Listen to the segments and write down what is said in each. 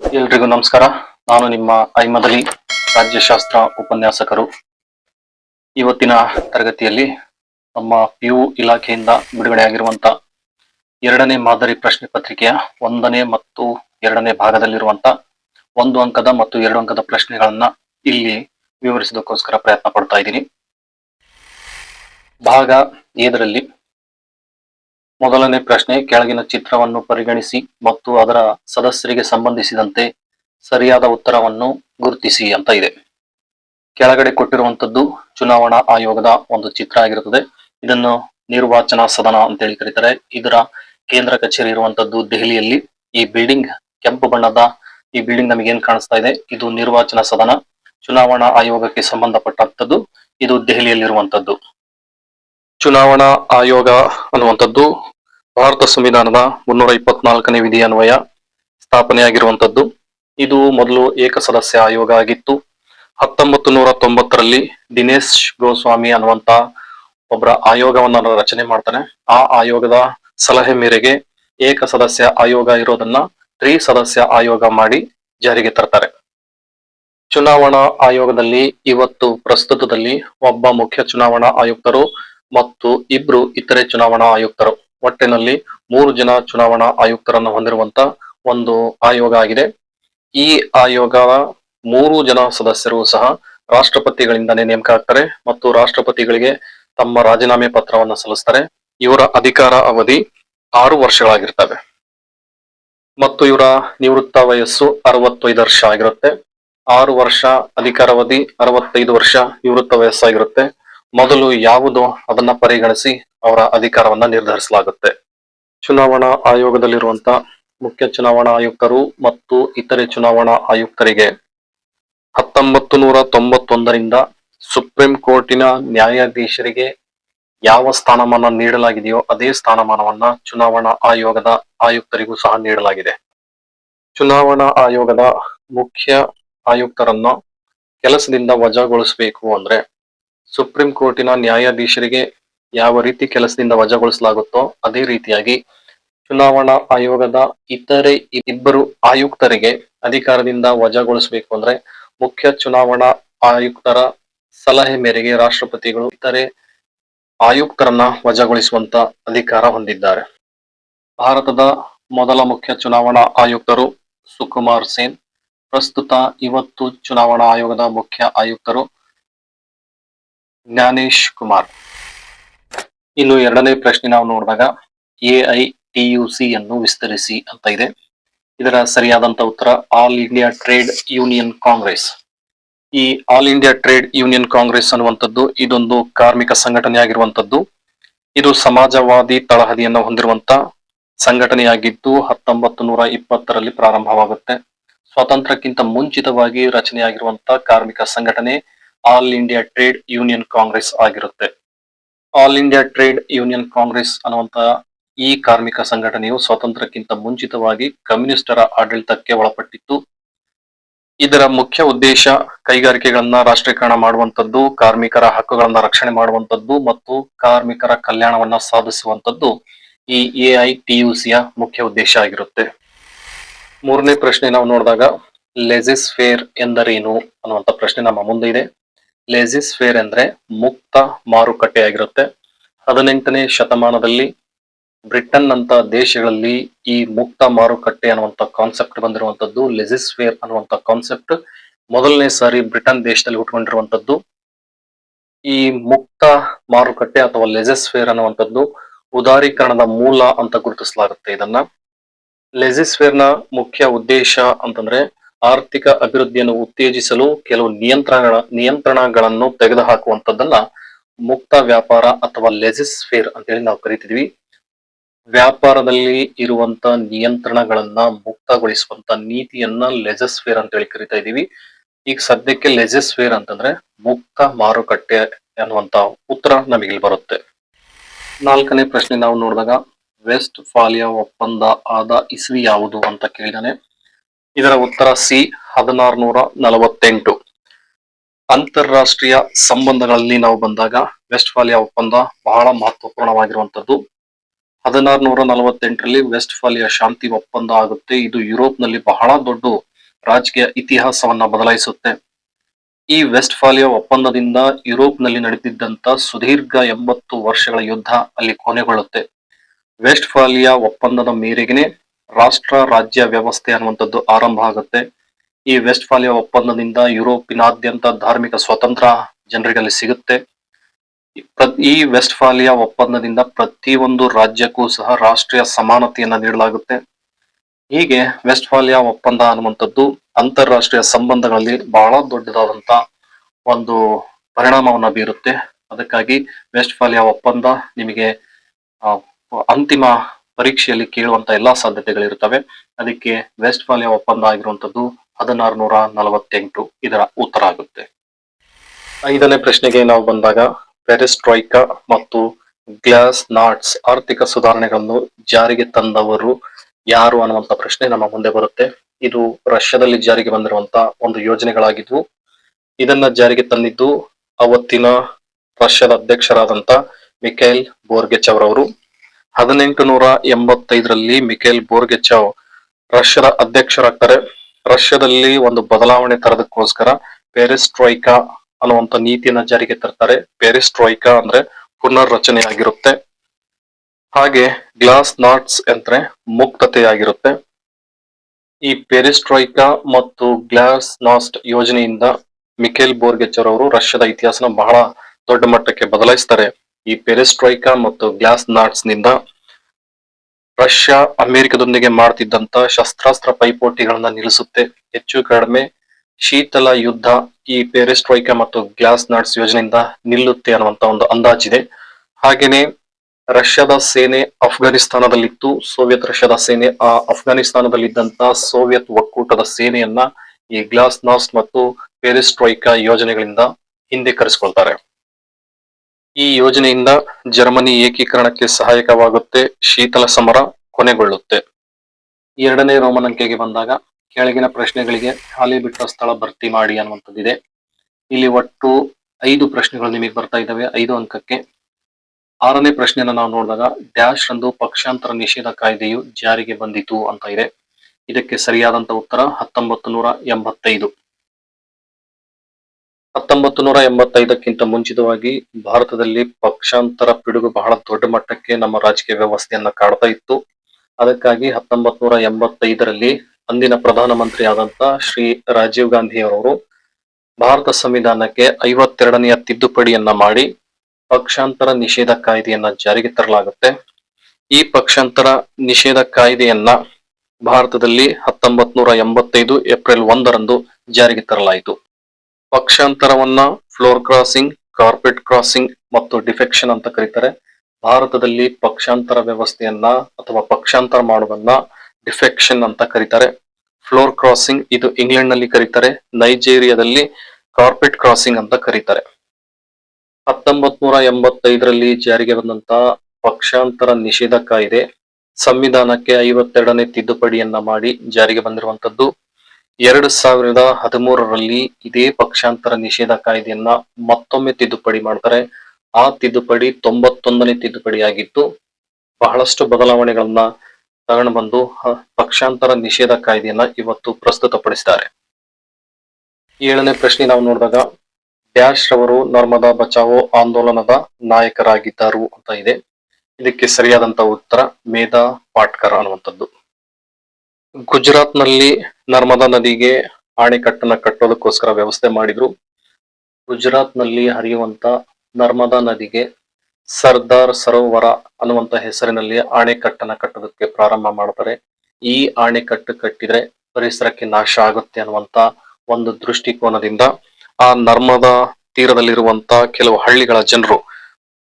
ಎಲ್ರಿಗೂ ನಮಸ್ಕಾರ. ನಾನು ನಿಮ್ಮ ಐಮದಲಿ ರಾಜ್ಯಶಾಸ್ತ್ರ ಉಪನ್ಯಾಸಕರು. ಇವತ್ತಿನ ತರಗತಿಯಲ್ಲಿ ನಮ್ಮ ಪಿಯು ಇಲಾಖೆಯಿಂದ ಬಿಡುಗಡೆಯಾಗಿರುವಂತ ಎರಡನೇ ಮಾದರಿ ಪ್ರಶ್ನೆ ಪತ್ರಿಕೆಯ ಒಂದನೇ ಮತ್ತು ಎರಡನೇ ಭಾಗದಲ್ಲಿರುವಂತ ಒಂದು ಅಂಕದ ಮತ್ತು ಎರಡು ಅಂಕದ ಪ್ರಶ್ನೆಗಳನ್ನ ಇಲ್ಲಿ ವಿವರಿಸೋದಕ್ಕೋಸ್ಕರ ಪ್ರಯತ್ನ ಪಡ್ತಾ ಇದ್ದೀನಿ. ಭಾಗ ಏದರಲ್ಲಿ ಮೊದಲನೇ ಪ್ರಶ್ನೆ, ಕೆಳಗಿನ ಚಿತ್ರವನ್ನು ಪರಿಗಣಿಸಿ ಮತ್ತು ಅದರ ಸದಸ್ಯರಿಗೆ ಸಂಬಂಧಿಸಿದಂತೆ ಸರಿಯಾದ ಉತ್ತರವನ್ನು ಗುರುತಿಸಿ ಅಂತ ಇದೆ. ಕೆಳಗಡೆ ಕೊಟ್ಟಿರುವಂತದ್ದು ಚುನಾವಣಾ ಆಯೋಗದ ಒಂದು ಚಿತ್ರ ಆಗಿರುತ್ತದೆ. ಇದನ್ನು ನಿರ್ವಾಚನ ಸದನ ಅಂತೇಳಿ ಕರೀತಾರೆ. ಇದರ ಕೇಂದ್ರ ಕಚೇರಿ ಇರುವಂತದ್ದು ದೆಹಲಿಯಲ್ಲಿ. ಈ ಬಿಲ್ಡಿಂಗ್ ಕೆಂಪು ಬಣ್ಣದ, ಈ ಬಿಲ್ಡಿಂಗ್ ನಮಗೆ ಏನ್ ಕಾಣಿಸ್ತಾ ಇದೆ? ಇದು ನಿರ್ವಾಚನ ಸದನ. ಚುನಾವಣಾ ಆಯೋಗಕ್ಕೆ ಸಂಬಂಧಪಟ್ಟಂತದ್ದು ಇದು ದೆಹಲಿಯಲ್ಲಿರುವಂತದ್ದು ಚುನಾವಣಾ ಆಯೋಗ ಅನ್ನುವಂಥದ್ದು ಭಾರತ ಸಂವಿಧಾನದ ಮುನ್ನೂರ ಇಪ್ಪತ್ನಾಲ್ಕನೇ ವಿಧಿ ಅನ್ವಯ ಸ್ಥಾಪನೆಯಾಗಿರುವಂತದ್ದು ಇದು ಮೊದಲು ಏಕಸದಸ್ಯ ಆಯೋಗ ಆಗಿತ್ತು. ಹತ್ತೊಂಬತ್ತು ನೂರ ತೊಂಬತ್ತರಲ್ಲಿ ದಿನೇಶ್ ಗೋಸ್ವಾಮಿ ಅನ್ನುವಂತ ಒಬ್ಬರ ಆಯೋಗವನ್ನ ರಚನೆ ಮಾಡ್ತಾನೆ. ಆ ಆಯೋಗದ ಸಲಹೆ ಮೇರೆಗೆ ಏಕ ಸದಸ್ಯ ಆಯೋಗ ಇರೋದನ್ನ ತ್ರಿ ಸದಸ್ಯ ಆಯೋಗ ಮಾಡಿ ಜಾರಿಗೆ ತರ್ತಾರೆ. ಚುನಾವಣಾ ಆಯೋಗದಲ್ಲಿ ಇವತ್ತು ಪ್ರಸ್ತುತದಲ್ಲಿ ಒಬ್ಬ ಮುಖ್ಯ ಚುನಾವಣಾ ಆಯುಕ್ತರು ಮತ್ತು ಇಬ್ರು ಇತರೆ ಚುನಾವಣಾ ಆಯುಕ್ತರು. ಒಟ್ಟಿನಲ್ಲಿ ಮೂರು ಜನ ಚುನಾವಣಾ ಆಯುಕ್ತರನ್ನು ಹೊಂದಿರುವಂತ ಒಂದು ಆಯೋಗ ಆಗಿದೆ. ಈ ಆಯೋಗ ಮೂರು ಜನ ಸದಸ್ಯರು ಸಹ ರಾಷ್ಟ್ರಪತಿಗಳಿಂದನೇ ನೇಮಕ ಆಗ್ತಾರೆ ಮತ್ತು ರಾಷ್ಟ್ರಪತಿಗಳಿಗೆ ತಮ್ಮ ರಾಜೀನಾಮೆ ಪತ್ರವನ್ನ ಸಲ್ಲಿಸ್ತಾರೆ. ಇವರ ಅಧಿಕಾರ ಅವಧಿ ಆರು ವರ್ಷಗಳಾಗಿರ್ತವೆ. ಮತ್ತು ಇವರ ನಿವೃತ್ತ ವಯಸ್ಸು ಅರವತ್ತೈದು ವರ್ಷ ಆಗಿರುತ್ತೆ. ಆರು ವರ್ಷ ಅಧಿಕಾರ ಅವಧಿ ಅರವತ್ತೈದು ವರ್ಷ ನಿವೃತ್ತ ವಯಸ್ಸಾಗಿರುತ್ತೆ. ಮೊದಲು ಯಾವುದು ಅದನ್ನ ಪರಿಗಣಿಸಿ ಅವರ ಅಧಿಕಾರವನ್ನ ನಿರ್ಧರಿಸಲಾಗುತ್ತೆ. ಚುನಾವಣಾ ಆಯೋಗದಲ್ಲಿರುವಂತ ಮುಖ್ಯ ಚುನಾವಣಾ ಆಯುಕ್ತರು ಮತ್ತು ಇತರೆ ಚುನಾವಣಾ ಆಯುಕ್ತರಿಗೆ ಹತ್ತೊಂಬತ್ತು ನೂರ ತೊಂಬತ್ತೊಂದರಿಂದ ಸುಪ್ರೀಂ ಕೋರ್ಟಿನ ನ್ಯಾಯಾಧೀಶರಿಗೆ ಯಾವ ಸ್ಥಾನಮಾನ ನೀಡಲಾಗಿದೆಯೋ ಅದೇ ಸ್ಥಾನಮಾನವನ್ನ ಚುನಾವಣಾ ಆಯೋಗದ ಆಯುಕ್ತರಿಗೂ ಸಹ ನೀಡಲಾಗಿದೆ. ಚುನಾವಣಾ ಆಯೋಗದ ಮುಖ್ಯ ಆಯುಕ್ತರನ್ನ ಕೆಲಸದಿಂದ ವಜಾಗೊಳಿಸಬೇಕು ಅಂದ್ರೆ ಸುಪ್ರೀಂ ಕೋರ್ಟಿನ ನ್ಯಾಯಾಧೀಶರಿಗೆ ಯಾವ ರೀತಿ ಕೆಲಸದಿಂದ ವಜಾಗೊಳಿಸಲಾಗುತ್ತೋ ಅದೇ ರೀತಿಯಾಗಿ ಚುನಾವಣಾ ಆಯೋಗದ ಇತರೆ ಇಬ್ಬರು ಆಯುಕ್ತರಿಗೆ ಅಧಿಕಾರದಿಂದ ವಜಾಗೊಳಿಸಬೇಕು ಅಂದ್ರೆ ಮುಖ್ಯ ಚುನಾವಣಾ ಆಯುಕ್ತರ ಸಲಹೆ ಮೇರೆಗೆ ರಾಷ್ಟ್ರಪತಿಗಳು ಇತರೆ ಆಯುಕ್ತರನ್ನ ವಜಾಗೊಳಿಸುವಂತ ಅಧಿಕಾರ ಹೊಂದಿದ್ದಾರೆ. ಭಾರತದ ಮೊದಲ ಮುಖ್ಯ ಚುನಾವಣಾ ಆಯುಕ್ತರು ಸುಕುಮಾರ್ ಸೇನ್, ಪ್ರಸ್ತುತ ಇವತ್ತು ಚುನಾವಣಾ ಆಯೋಗದ ಮುಖ್ಯ ಆಯುಕ್ತರು ಜ್ಞಾನೇಶ್ ಕುಮಾರ್. ಇನ್ನು ಎರಡನೇ ಪ್ರಶ್ನೆ ನಾವು ನೋಡಿದಾಗ ಎ ಐ ಅನ್ನು ವಿಸ್ತರಿಸಿ ಅಂತ ಇದೆ. ಇದರ ಸರಿಯಾದಂತ ಉತ್ತರ All India Trade Union Congress. ಈ All India Trade Union Congress ಅನ್ನುವಂಥದ್ದು ಇದೊಂದು ಕಾರ್ಮಿಕ ಸಂಘಟನೆ ಆಗಿರುವಂತದ್ದು ಇದು ಸಮಾಜವಾದಿ ತಳಹದಿಯನ್ನು ಹೊಂದಿರುವಂತ ಸಂಘಟನೆಯಾಗಿದ್ದು ಹತ್ತೊಂಬತ್ತು ನೂರ ಇಪ್ಪತ್ತರಲ್ಲಿ ಪ್ರಾರಂಭವಾಗುತ್ತೆ. ಸ್ವಾತಂತ್ರ್ಯಕ್ಕಿಂತ ಮುಂಚಿತವಾಗಿ ರಚನೆಯಾಗಿರುವಂತ ಕಾರ್ಮಿಕ ಸಂಘಟನೆ All India Trade Union Congress ಆಗಿರುತ್ತೆ. All India Trade Union Congress ಅನ್ನುವಂತ ಈ ಕಾರ್ಮಿಕ ಸಂಘಟನೆಯು ಸ್ವಾತಂತ್ರ್ಯಕ್ಕಿಂತ ಮುಂಚಿತವಾಗಿ ಕಮ್ಯುನಿಸ್ಟರ ಆಡಳಿತಕ್ಕೆ ಒಳಪಟ್ಟಿತ್ತು. ಇದರ ಮುಖ್ಯ ಉದ್ದೇಶ ಕೈಗಾರಿಕೆಗಳನ್ನ ರಾಷ್ಟ್ರೀಕರಣ ಮಾಡುವಂತದ್ದು ಕಾರ್ಮಿಕರ ಹಕ್ಕುಗಳನ್ನ ರಕ್ಷಣೆ ಮಾಡುವಂತದ್ದು ಮತ್ತು ಕಾರ್ಮಿಕರ ಕಲ್ಯಾಣವನ್ನ ಸಾಧಿಸುವಂತದ್ದು ಈ ಎ ಐ ಮುಖ್ಯ ಉದ್ದೇಶ ಆಗಿರುತ್ತೆ. ಮೂರನೇ ಪ್ರಶ್ನೆ ನಾವು ನೋಡಿದಾಗ ಲೆಜಿಸ್ ಫೇರ್ ಎಂದರೇನು? ಅನ್ನುವಂತ ಪ್ರಶ್ನೆ ನಮ್ಮ ಮುಂದೆ ಇದೆ. ಲೆಜಿಸ್ ಫೇರ್ ಅಂದ್ರೆ ಮುಕ್ತ ಮಾರುಕಟ್ಟೆ ಆಗಿರುತ್ತೆ. ಹದಿನೆಂಟನೇ ಶತಮಾನದಲ್ಲಿ ಬ್ರಿಟನ್ ಅಂತ ದೇಶಗಳಲ್ಲಿ ಈ ಮುಕ್ತ ಮಾರುಕಟ್ಟೆ ಅನ್ನುವಂಥ ಕಾನ್ಸೆಪ್ಟ್ ಬಂದಿರುವಂತದ್ದು ಲೆಸಿಸ್ ಫೇರ್ ಅನ್ನುವಂಥ ಕಾನ್ಸೆಪ್ಟ್ ಮೊದಲನೇ ಸಾರಿ ಬ್ರಿಟನ್ ದೇಶದಲ್ಲಿ ಹುಟ್ಕೊಂಡಿರುವಂತದ್ದು ಈ ಮುಕ್ತ ಮಾರುಕಟ್ಟೆ ಅಥವಾ ಲೆಸಿಸ್ ಫೇರ್ ಅನ್ನುವಂಥದ್ದು ಉದಾರೀಕರಣದ ಮೂಲ ಅಂತ ಗುರುತಿಸಲಾಗುತ್ತೆ ಇದನ್ನ. ಲೆಜಿಸ್ಫೇರ್ನ ಮುಖ್ಯ ಉದ್ದೇಶ ಅಂತಂದ್ರೆ ಆರ್ಥಿಕ ಅಭಿವೃದ್ಧಿಯನ್ನು ಉತ್ತೇಜಿಸಲು ಕೆಲವು ನಿಯಂತ್ರಣಗಳ ನಿಯಂತ್ರಣಗಳನ್ನು ತೆಗೆದುಹಾಕುವಂತದ್ದನ್ನ ಮುಕ್ತ ವ್ಯಾಪಾರ ಅಥವಾ ಲೆಜಿಸ್ಫೇರ್ ಅಂತೇಳಿ ನಾವು ಕರಿತಿದ್ವಿ. ವ್ಯಾಪಾರದಲ್ಲಿ ಇರುವಂತ ನಿಯಂತ್ರಣಗಳನ್ನ ಮುಕ್ತಗೊಳಿಸುವಂತ ನೀತಿಯನ್ನ ಲೆಜಸ್ಫೇರ್ ಅಂತ ಹೇಳಿ ಕರಿತಾ ಇದೀವಿ ಈಗ ಸದ್ಯಕ್ಕೆ ಲೆಜಸ್ಫೇರ್ ಅಂತಂದ್ರೆ ಮುಕ್ತ ಮಾರುಕಟ್ಟೆ ಅನ್ನುವಂತ ಉತ್ತರ ನಮಗೆ ಇಲ್ಲಿ ಬರುತ್ತೆ. ನಾಲ್ಕನೇ ಪ್ರಶ್ನೆ ನಾವು ನೋಡಿದಾಗ ವೆಸ್ಟ್ ಫಾಲಿಯಾ ಒಪ್ಪಂದ ಆದ ಇಸ್ವಿ ಯಾವುದು ಅಂತ ಕೇಳಿದಾನೆ. ಇದರ ಉತ್ತರ ಸಿ, ಹದಿನಾರುನೂರ ನಲವತ್ತೆಂಟು. ಅಂತಾರಾಷ್ಟ್ರೀಯ ಸಂಬಂಧಗಳಲ್ಲಿ ನಾವು ಬಂದಾಗ ವೆಸ್ಟ್ ಫಾಲಿಯಾ ಒಪ್ಪಂದ ಬಹಳ ಮಹತ್ವಪೂರ್ಣವಾಗಿರುವಂತದ್ದು ಹದಿನಾರು ನೂರ ನಲವತ್ತೆಂಟರಲ್ಲಿ ವೆಸ್ಟ್ ಫಾಲಿಯಾ ಶಾಂತಿ ಒಪ್ಪಂದ ಆಗುತ್ತೆ. ಇದು ಯುರೋಪ್ನಲ್ಲಿ ಬಹಳ ದೊಡ್ಡ ರಾಜಕೀಯ ಇತಿಹಾಸವನ್ನ ಬದಲಾಯಿಸುತ್ತೆ. ಈ ವೆಸ್ಟ್ ಫಾಲಿಯಾ ಒಪ್ಪಂದದಿಂದ ಯುರೋಪ್ನಲ್ಲಿ ನಡೆದಿದ್ದಂತ ಸುದೀರ್ಘ ಎಂಬತ್ತು ವರ್ಷಗಳ ಯುದ್ಧ ಅಲ್ಲಿ ಕೊನೆಗೊಳ್ಳುತ್ತೆ. ವೆಸ್ಟ್ ಫಾಲಿಯಾ ಒಪ್ಪಂದದ ಮೇರೆಗೆನೆ ರಾಷ್ಟ್ರ ರಾಜ್ಯ ವ್ಯವಸ್ಥೆ ಅನ್ನುವಂಥದ್ದು ಆರಂಭ ಆಗುತ್ತೆ. ಈ ವೆಸ್ಟ್ ಫಾಲಿಯಾ ಒಪ್ಪಂದದಿಂದ ಯುರೋಪಿನಾದ್ಯಂತ ಧಾರ್ಮಿಕ ಸ್ವತಂತ್ರ ಜನರಿಗಲ್ಲಿ ಸಿಗುತ್ತೆ. ಈ ವೆಸ್ಟ್ ಫಾಲಿಯಾ ಒಪ್ಪಂದದಿಂದ ಪ್ರತಿಯೊಂದು ರಾಜ್ಯಕ್ಕೂ ಸಹ ರಾಷ್ಟ್ರೀಯ ಸಮಾನತೆಯನ್ನ ನೀಡಲಾಗುತ್ತೆ. ಹೀಗೆ ವೆಸ್ಟ್ ಫಾಲಿಯಾ ಒಪ್ಪಂದ ಅನ್ನುವಂಥದ್ದು ಅಂತಾರಾಷ್ಟ್ರೀಯ ಸಂಬಂಧಗಳಲ್ಲಿ ಬಹಳ ದೊಡ್ಡದಾದಂತ ಒಂದು ಪರಿಣಾಮವನ್ನು ಬೀರುತ್ತೆ. ಅದಕ್ಕಾಗಿ ವೆಸ್ಟ್ ಫಾಲಿಯಾ ಒಪ್ಪಂದ ನಿಮಗೆ ಅಂತಿಮ ಪರೀಕ್ಷೆಯಲ್ಲಿ ಕೇಳುವಂತ ಎಲ್ಲಾ ಸಾಧ್ಯತೆಗಳಿರುತ್ತವೆ. ಅದಕ್ಕೆ ವೆಸ್ಟ್ ಫಾಲಿಯಾ ಒಪ್ಪಂದ ಆಗಿರುವಂತದ್ದು ಹದಿನಾರು ನೂರ ನಲವತ್ತೆಂಟು ಇದರ ಉತ್ತರ ಆಗುತ್ತೆ. ಐದನೇ ಪ್ರಶ್ನೆಗೆ ನಾವು ಬಂದಾಗ ಪೆರೆಸ್ಟ್ರೈಕಾ ಮತ್ತು ಗ್ಲಾಸ್ ನಾಟ್ಸ್ ಆರ್ಥಿಕ ಸುಧಾರಣೆಗಳನ್ನು ಜಾರಿಗೆ ತಂದವರು ಯಾರು ಅನ್ನುವಂತ ಪ್ರಶ್ನೆ ನಮ್ಮ ಮುಂದೆ ಬರುತ್ತೆ. ಇದು ರಷ್ಯಾದಲ್ಲಿ ಜಾರಿಗೆ ಬಂದಿರುವಂತ ಒಂದು ಯೋಜನೆಗಳಾಗಿದ್ವು. ಇದನ್ನ ಜಾರಿಗೆ ತಂದಿದ್ದು ಅವತ್ತಿನ ರಷ್ಯಾದ ಅಧ್ಯಕ್ಷರಾದಂತ ಮಿಕೈಲ್ ಬೋರ್ಗೆಚ್ ಅವರವರು. ಹದಿನೆಂಟು ನೂರ ಎಂಬತ್ತೈದರಲ್ಲಿ ಮಿಕೇಲ್ ಬೋರ್ಗೆಚಾವ್ ರಷ್ಯಾದ ಅಧ್ಯಕ್ಷರಾಗ್ತಾರೆ. ರಷ್ಯಾದಲ್ಲಿ ಒಂದು ಬದಲಾವಣೆ ತರೋದಕ್ಕೋಸ್ಕರ ಪೆರೆಸ್ಟ್ರೈಕಾ ಅನ್ನುವಂತ ನೀತಿಯನ್ನ ಜಾರಿಗೆ ತರ್ತಾರೆ. ಪೆರಿಸ್ಟ್ರೈಕಾ ಅಂದ್ರೆ ಪುನರ್ರಚನೆ ಆಗಿರುತ್ತೆ ಹಾಗೆ ಗ್ಲಾಸ್ ನಾಟ್ಸ್ ಅಂದ್ರೆ ಮುಕ್ತತೆಯಾಗಿರುತ್ತೆ. ಈ ಪೆರಿಸ್ಟ್ರೈಕಾ ಮತ್ತು ಗ್ಲಾಸ್ ನಾಸ್ಟ್ ಯೋಜನೆಯಿಂದ ಮಿಕೇಲ್ ಬೋರ್ಗೆಚರ್ ಅವರು ರಷ್ಯಾದ ಇತಿಹಾಸನ ಬಹಳ ದೊಡ್ಡ ಮಟ್ಟಕ್ಕೆ ಬದಲಾಯಿಸ್ತಾರೆ. ಈ ಪೆರೆಸ್ಟ್ರೈಕಾ ಮತ್ತು ಗ್ಲಾಸ್ ನಾಟ್ಸ್ನಿಂದ ರಷ್ಯಾ, ಅಮೆರಿಕದೊಂದಿಗೆ ಮಾಡ್ತಿದ್ದಂತ ಶಸ್ತ್ರಾಸ್ತ್ರ ಪೈಪೋಟಿಗಳನ್ನ ನಿಲ್ಲಿಸುತ್ತೆ. ಹೆಚ್ಚು ಕಡಿಮೆ ಶೀತಲ ಯುದ್ಧ ಈ ಪೆರೆಸ್ಟ್ರೈಕಾ ಮತ್ತು ಗ್ಲಾಸ್ ನಾಟ್ಸ್ ಯೋಜನೆಯಿಂದ ನಿಲ್ಲುತ್ತೆ ಅನ್ನುವಂತ ಒಂದು ಅಂದಾಜಿದೆ. ಹಾಗೇನೆ ರಷ್ಯಾದ ಸೇನೆ ಅಫ್ಘಾನಿಸ್ತಾನದಲ್ಲಿತ್ತು. ಸೋವಿಯತ್ ರಷ್ಯಾದ ಸೇನೆ ಆ ಅಫ್ಘಾನಿಸ್ತಾನದಲ್ಲಿದ್ದಂತ ಸೋವಿಯತ್ ಒಕ್ಕೂಟದ ಸೇನೆಯನ್ನ ಈ ಗ್ಲಾಸ್ ನಾಸ್ಟ್ ಮತ್ತು ಪೆರಿಸ್ಟ್ರೈಕಾ ಯೋಜನೆಗಳಿಂದ ಹಿಂದೆ ಕರೆಸ್ಕೊಳ್ತಾರೆ. ಈ ಯೋಜನೆಯಿಂದ ಜರ್ಮನಿ ಏಕೀಕರಣಕ್ಕೆ ಸಹಾಯಕವಾಗುತ್ತೆ ಶೀತಲ ಸಮರ ಕೊನೆಗೊಳ್ಳುತ್ತೆ. ಎರಡನೇ ರೋಮನ್ ಅಂಕೆಗೆ ಬಂದಾಗ ಕೆಳಗಿನ ಪ್ರಶ್ನೆಗಳಿಗೆ ಖಾಲಿ ಬಿಟ್ಟ ಸ್ಥಳ ಭರ್ತಿ ಮಾಡಿ ಅನ್ನುವಂಥದ್ದಿದೆ. ಇಲ್ಲಿ ಒಟ್ಟು ಐದು ಪ್ರಶ್ನೆಗಳು ನಿಮಗೆ ಬರ್ತಾ ಇದ್ದಾವೆ, ಐದು ಅಂಕಕ್ಕೆ. ಆರನೇ ಪ್ರಶ್ನೆಯನ್ನ ನಾವು ನೋಡಿದಾಗ ಡ್ಯಾಶ್ ರಂದು ಪಕ್ಷಾಂತರ ನಿಷೇಧ ಕಾಯ್ದೆಯು ಜಾರಿಗೆ ಬಂದಿತು ಅಂತ ಇದೆ. ಇದಕ್ಕೆ ಸರಿಯಾದಂತ ಉತ್ತರ ಹತ್ತೊಂಬತ್ತು ನೂರ ಎಂಬತ್ತೈದು. ಹತ್ತೊಂಬತ್ತು ನೂರ ಎಂಬತ್ತೈದಕ್ಕಿಂತ ಮುಂಚಿತವಾಗಿ ಭಾರತದಲ್ಲಿ ಪಕ್ಷಾಂತರ ಪಿಡುಗು ಬಹಳ ದೊಡ್ಡ ಮಟ್ಟಕ್ಕೆ ನಮ್ಮ ರಾಜಕೀಯ ವ್ಯವಸ್ಥೆಯನ್ನ ಕಾಡ್ತಾ ಇತ್ತು. ಅದಕ್ಕಾಗಿ ಹತ್ತೊಂಬತ್ ನೂರ ಎಂಬತ್ತೈದರಲ್ಲಿ ಅಂದಿನ ಪ್ರಧಾನಮಂತ್ರಿ ಆದಂತ ಶ್ರೀ ರಾಜೀವ್ ಗಾಂಧಿ ಅವರು ಭಾರತ ಸಂವಿಧಾನಕ್ಕೆ ಐವತ್ತೆರಡನೆಯ ತಿದ್ದುಪಡಿಯನ್ನ ಮಾಡಿ ಪಕ್ಷಾಂತರ ನಿಷೇಧ ಕಾಯ್ದೆಯನ್ನ ಜಾರಿಗೆ ತರಲಾಗುತ್ತೆ. ಈ ಪಕ್ಷಾಂತರ ನಿಷೇಧ ಕಾಯ್ದೆಯನ್ನ ಭಾರತದಲ್ಲಿ ಹತ್ತೊಂಬತ್ ನೂರ ಎಂಬತ್ತೈದು ಏಪ್ರಿಲ್ ಒಂದರಂದು ಜಾರಿಗೆ ತರಲಾಯಿತು. ಪಕ್ಷಾಂತರವನ್ನ ಫ್ಲೋರ್ ಕ್ರಾಸಿಂಗ್, ಕಾರ್ಪೆಟ್ ಕ್ರಾಸಿಂಗ್ ಮತ್ತು ಡಿಫೆಕ್ಷನ್ ಅಂತ ಕರೀತಾರೆ. ಭಾರತದಲ್ಲಿ ಪಕ್ಷಾಂತರ ವ್ಯವಸ್ಥೆಯನ್ನ ಅಥವಾ ಪಕ್ಷಾಂತರ ಮಾಡುವನ್ನ ಡಿಫೆಕ್ಷನ್ ಅಂತ ಕರೀತಾರೆ. ಫ್ಲೋರ್ ಕ್ರಾಸಿಂಗ್ ಇದು ಇಂಗ್ಲೆಂಡ್ನಲ್ಲಿ ಕರೀತಾರೆ, ನೈಜೀರಿಯಾದಲ್ಲಿ ಕಾರ್ಪೆಟ್ ಕ್ರಾಸಿಂಗ್ ಅಂತ ಕರೀತಾರೆ. ಹತ್ತೊಂಬತ್ ನೂರ ಎಂಬತ್ತೈದರಲ್ಲಿ ಜಾರಿಗೆ ಬಂದಂತ ಪಕ್ಷಾಂತರ ನಿಷೇಧ ಕಾಯ್ದೆ ಸಂವಿಧಾನಕ್ಕೆ ಐವತ್ತೆರಡನೇ ತಿದ್ದುಪಡಿಯನ್ನ ಮಾಡಿ ಜಾರಿಗೆ ಬಂದಿರುವಂತದ್ದು ಎರಡು ಸಾವಿರದ ಹದಿಮೂರರಲ್ಲಿ ಇದೇ ಪಕ್ಷಾಂತರ ನಿಷೇಧ ಕಾಯ್ದೆಯನ್ನ ಮತ್ತೊಮ್ಮೆ ತಿದ್ದುಪಡಿ ಮಾಡ್ತಾರೆ. ಆ ತಿದ್ದುಪಡಿ ತೊಂಬತ್ತೊಂದನೇ ತಿದ್ದುಪಡಿ ಆಗಿತ್ತು ಬಹಳಷ್ಟು ಬದಲಾವಣೆಗಳನ್ನ ತಗೊಂಡು ಬಂದು ಪಕ್ಷಾಂತರ ನಿಷೇಧ ಕಾಯ್ದೆಯನ್ನ ಇವತ್ತು ಪ್ರಸ್ತುತಪಡಿಸಿದ್ದಾರೆ. ಏಳನೇ ಪ್ರಶ್ನೆ ನಾವು ನೋಡಿದಾಗ, ಡ್ಯಾಶ್ ರವರು ನರ್ಮದಾ ಬಚಾವೋ ಆಂದೋಲನದ ನಾಯಕರಾಗಿದ್ದರು ಅಂತ ಇದೆ. ಇದಕ್ಕೆ ಸರಿಯಾದಂತ ಉತ್ತರ ಮೇಧಾ ಪಾಟ್ಕರ್ ಅನ್ನುವಂಥದ್ದು. ಗುಜರಾತ್ನಲ್ಲಿ ನರ್ಮದಾ ನದಿಗೆ ಅಣೆಕಟ್ಟನ್ನ ಕಟ್ಟೋದಕ್ಕೋಸ್ಕರ ವ್ಯವಸ್ಥೆ ಮಾಡಿದ್ರು. ಗುಜರಾತ್ನಲ್ಲಿ ಹರಿಯುವಂತ ನರ್ಮದಾ ನದಿಗೆ ಸರ್ದಾರ್ ಸರೋವರ ಅನ್ನುವಂತ ಹೆಸರಿನಲ್ಲಿ ಅಣೆಕಟ್ಟನ್ನ ಕಟ್ಟೋದಕ್ಕೆ ಪ್ರಾರಂಭ ಮಾಡ್ತಾರೆ. ಈ ಅಣೆಕಟ್ಟು ಕಟ್ಟಿದ್ರೆ ಪರಿಸರಕ್ಕೆ ನಾಶ ಆಗುತ್ತೆ ಅನ್ನುವಂತ ಒಂದು ದೃಷ್ಟಿಕೋನದಿಂದ ಆ ನರ್ಮದಾ ತೀರದಲ್ಲಿರುವಂತ ಕೆಲವು ಹಳ್ಳಿಗಳ ಜನರು,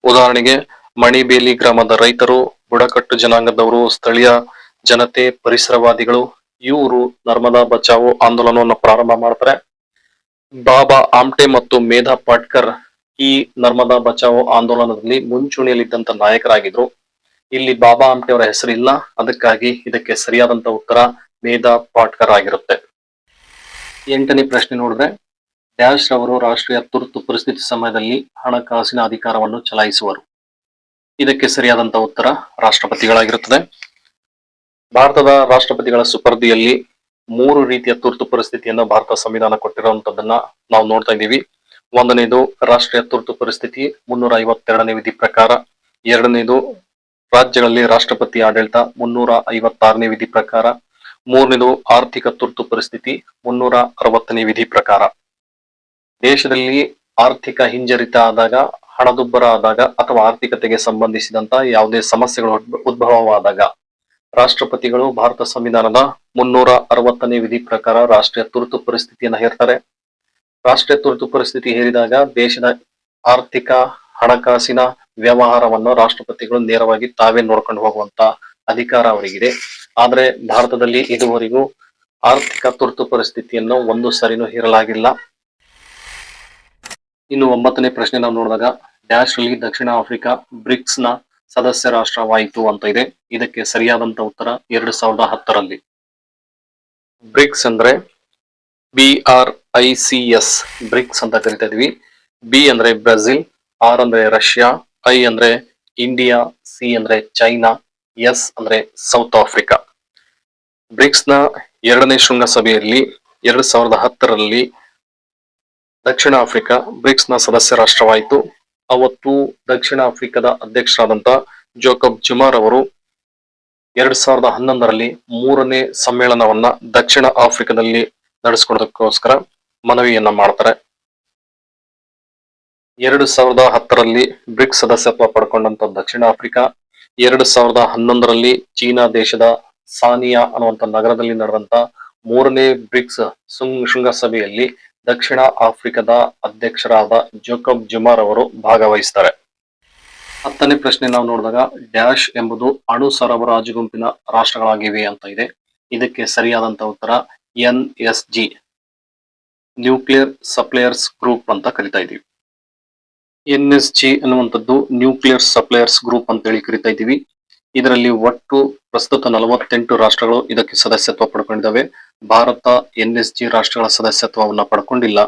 ಉದಾಹರಣೆಗೆ ಮಣಿಬೇಲಿ ಗ್ರಾಮದ ರೈತರು, ಬುಡಕಟ್ಟು ಜನಾಂಗದವರು, ಸ್ಥಳೀಯ ಜನತೆ, ಪರಿಸರವಾದಿಗಳು ಇವರು ನರ್ಮದಾ ಬಚಾವೋ ಆಂದೋಲನವನ್ನು ಪ್ರಾರಂಭ ಮಾಡ್ತಾರೆ. ಬಾಬಾ ಆಮ್ಟೆ ಮತ್ತು ಮೇಧಾ ಪಾಟ್ಕರ್ ಈ ನರ್ಮದಾ ಬಚಾವೋ ಆಂದೋಲನದಲ್ಲಿ ಮುಂಚೂಣಿಯಲ್ಲಿದ್ದಂತ ನಾಯಕರಾಗಿದ್ರು. ಇಲ್ಲಿ ಬಾಬಾ ಆಮ್ಟೆ ಅವರ ಹೆಸರಿಲ್ಲ. ಅದಕ್ಕಾಗಿ ಇದಕ್ಕೆ ಸರಿಯಾದಂತ ಉತ್ತರ ಮೇಧಾ ಪಾಟ್ಕರ್ ಆಗಿರುತ್ತೆ. ಎಂಟನೇ ಪ್ರಶ್ನೆ ನೋಡಿದ್ರೆ, ಡ್ಯಾಶ್ ರವರು ರಾಷ್ಟ್ರೀಯ ತುರ್ತು ಪರಿಸ್ಥಿತಿ ಸಮಯದಲ್ಲಿ ಹಣಕಾಸಿನ ಅಧಿಕಾರವನ್ನು ಚಲಾಯಿಸುವರು. ಇದಕ್ಕೆ ಸರಿಯಾದಂತ ಉತ್ತರ ರಾಷ್ಟ್ರಪತಿಗಳಾಗಿರುತ್ತದೆ. ಭಾರತದ ರಾಷ್ಟ್ರಪತಿಗಳ ಸುಪರ್ದಿಯಲ್ಲಿ ಮೂರು ರೀತಿಯ ತುರ್ತು ಪರಿಸ್ಥಿತಿಯನ್ನು ಭಾರತ ಸಂವಿಧಾನ ಕೊಟ್ಟಿರುವಂತದ್ದನ್ನ ನಾವು ನೋಡ್ತಾ ಇದ್ದೀವಿ. ಒಂದನೇದು ರಾಷ್ಟ್ರೀಯ ತುರ್ತು ಪರಿಸ್ಥಿತಿ, ಮುನ್ನೂರ ಐವತ್ತೆರಡನೇ ವಿಧಿ ಪ್ರಕಾರ. ಎರಡನೇದು ರಾಜ್ಯಗಳಲ್ಲಿ ರಾಷ್ಟ್ರಪತಿ ಆಡಳಿತ, ಮುನ್ನೂರ ಐವತ್ತಾರನೇ ವಿಧಿ ಪ್ರಕಾರ. ಮೂರನೇದು ಆರ್ಥಿಕ ತುರ್ತು ಪರಿಸ್ಥಿತಿ, ಮುನ್ನೂರ ಅರವತ್ತನೇ ವಿಧಿ ಪ್ರಕಾರ. ದೇಶದಲ್ಲಿ ಆರ್ಥಿಕ ಹಿಂಜರಿತ ಆದಾಗ, ಹಣದುಬ್ಬರ ಆದಾಗ ಅಥವಾ ಆರ್ಥಿಕತೆಗೆ ಸಂಬಂಧಿಸಿದಂತ ಯಾವುದೇ ಸಮಸ್ಯೆಗಳು ಉದ್ಭವವಾದಾಗ ರಾಷ್ಟ್ರಪತಿಗಳು ಭಾರತ ಸಂವಿಧಾನದ ಮುನ್ನೂರ ಅರವತ್ತನೇ ವಿಧಿ ಪ್ರಕಾರ ರಾಷ್ಟ್ರೀಯ ತುರ್ತು ಪರಿಸ್ಥಿತಿಯನ್ನು ಹೇರ್ತಾರೆ. ರಾಷ್ಟ್ರೀಯ ತುರ್ತು ಪರಿಸ್ಥಿತಿ ಹೇರಿದಾಗ ದೇಶದ ಆರ್ಥಿಕ ಹಣಕಾಸಿನ ವ್ಯವಹಾರವನ್ನು ರಾಷ್ಟ್ರಪತಿಗಳು ನೇರವಾಗಿ ತಾವೇ ನೋಡ್ಕೊಂಡು ಹೋಗುವಂತ ಅಧಿಕಾರ ಅವರಿಗಿದೆ. ಆದ್ರೆ ಭಾರತದಲ್ಲಿ ಇದುವರೆಗೂ ಆರ್ಥಿಕ ತುರ್ತು ಪರಿಸ್ಥಿತಿಯನ್ನು ಒಂದು ಸರಿನೂ ಹೇರಲಾಗಿಲ್ಲ. ಇನ್ನು ಒಂಬತ್ತನೇ ಪ್ರಶ್ನೆ ನಾವು ನೋಡಿದಾಗ ಡ್ಯಾಶ್ ದಕ್ಷಿಣ ಆಫ್ರಿಕಾ ಬ್ರಿಕ್ಸ್ನ ಸದಸ್ಯ ರಾಷ್ಟ್ರವಾಯಿತು ಅಂತ ಇದೆ. ಇದಕ್ಕೆ ಸರಿಯಾದಂತ ಉತ್ತರ ಎರಡು ಸಾವಿರದ ಹತ್ತರಲ್ಲಿ. ಬ್ರಿಕ್ಸ್ ಅಂದ್ರೆ B R I C S BRICS ಅಂತ ಕರಿತಾ ಇದೀವಿ. ಬಿ ಅಂದ್ರೆ ಬ್ರೆಜಿಲ್ ಆರ್ ಅಂದ್ರೆ ರಷ್ಯಾ ಐ ಅಂದ್ರೆ ಇಂಡಿಯಾ ಸಿ ಅಂದ್ರೆ ಚೈನಾ ಎಸ್ ಅಂದ್ರೆ ಸೌತ್ ಆಫ್ರಿಕಾ. ಬ್ರಿಕ್ಸ್ನ ಎರಡನೇ ಶೃಂಗಸಭೆಯಲ್ಲಿ ಎರಡು ಸಾವಿರದ ಹತ್ತರಲ್ಲಿ ದಕ್ಷಿಣ ಆಫ್ರಿಕಾ ಬ್ರಿಕ್ಸ್ನ ಸದಸ್ಯ ರಾಷ್ಟ್ರವಾಯಿತು. ಅವತ್ತು ದಕ್ಷಿಣ ಆಫ್ರಿಕಾದ ಅಧ್ಯಕ್ಷರಾದಂತ ಜೋಕಬ್ ಜುಮಾರ್ ಅವರು ಎರಡ್ ಸಾವಿರದ ಹನ್ನೊಂದರಲ್ಲಿ ಮೂರನೇ ಸಮ್ಮೇಳನವನ್ನ ದಕ್ಷಿಣ ಆಫ್ರಿಕಾದಲ್ಲಿ ನಡೆಸ್ಕೊಡೋದಕ್ಕೋಸ್ಕರ ಮನವಿಯನ್ನ ಮಾಡ್ತಾರೆ. ಎರಡು ಸಾವಿರದ ಹತ್ತರಲ್ಲಿ ಬ್ರಿಕ್ಸ್ ಸದಸ್ಯತ್ವ ಪಡ್ಕೊಂಡಂತ ದಕ್ಷಿಣ ಆಫ್ರಿಕಾ, ಎರಡು ಸಾವಿರದ ಹನ್ನೊಂದರಲ್ಲಿ ಚೀನಾ ದೇಶದ ಸಾನಿಯಾ ಅನ್ನುವಂತ ನಗರದಲ್ಲಿ ನಡೆದಂತ ಮೂರನೇ ಬ್ರಿಕ್ಸ್ ಶೃಂಗ ಶೃಂಗಸಭೆಯಲ್ಲಿ ದಕ್ಷಿಣ ಆಫ್ರಿಕಾದ ಅಧ್ಯಕ್ಷರಾದ ಜೋಕಬ್ ಜುಮಾರ್ ಅವರು ಭಾಗವಹಿಸ್ತಾರೆ. ಹತ್ತನೇ ಪ್ರಶ್ನೆ ನಾವು ನೋಡಿದಾಗ, ಡ್ಯಾಶ್ ಎಂಬುದು ಅಣು ಸರಬರಾಜು ಗುಂಪಿನ ರಾಷ್ಟ್ರಗಳಾಗಿವೆ ಅಂತ ಇದೆ. ಇದಕ್ಕೆ ಸರಿಯಾದಂತ ಉತ್ತರ N S G, nuclear suppliers group ಅಂತ ಕರಿತಾ ಇದೀವಿ. ಎನ್ ಎಸ್ ಜಿ ಅನ್ನುವಂಥದ್ದು ನ್ಯೂಕ್ಲಿಯರ್ ಸಪ್ಲೈಯರ್ಸ್ ಗ್ರೂಪ್ ಅಂತ ಹೇಳಿ ಕರಿತಾ ಇದ್ದೀವಿ ಇದರಲ್ಲಿ ಒಟ್ಟು ಪ್ರಸ್ತುತ ನಲವತ್ತೆಂಟು ರಾಷ್ಟ್ರಗಳು ಇದಕ್ಕೆ ಸದಸ್ಯತ್ವ ಪಡ್ಕೊಂಡಿದ್ದಾವೆ. ಭಾರತ ಎನ್ ಎಸ್ ಜಿ ರಾಷ್ಟ್ರಗಳ ಸದಸ್ಯತ್ವವನ್ನು ಪಡ್ಕೊಂಡಿಲ್ಲ.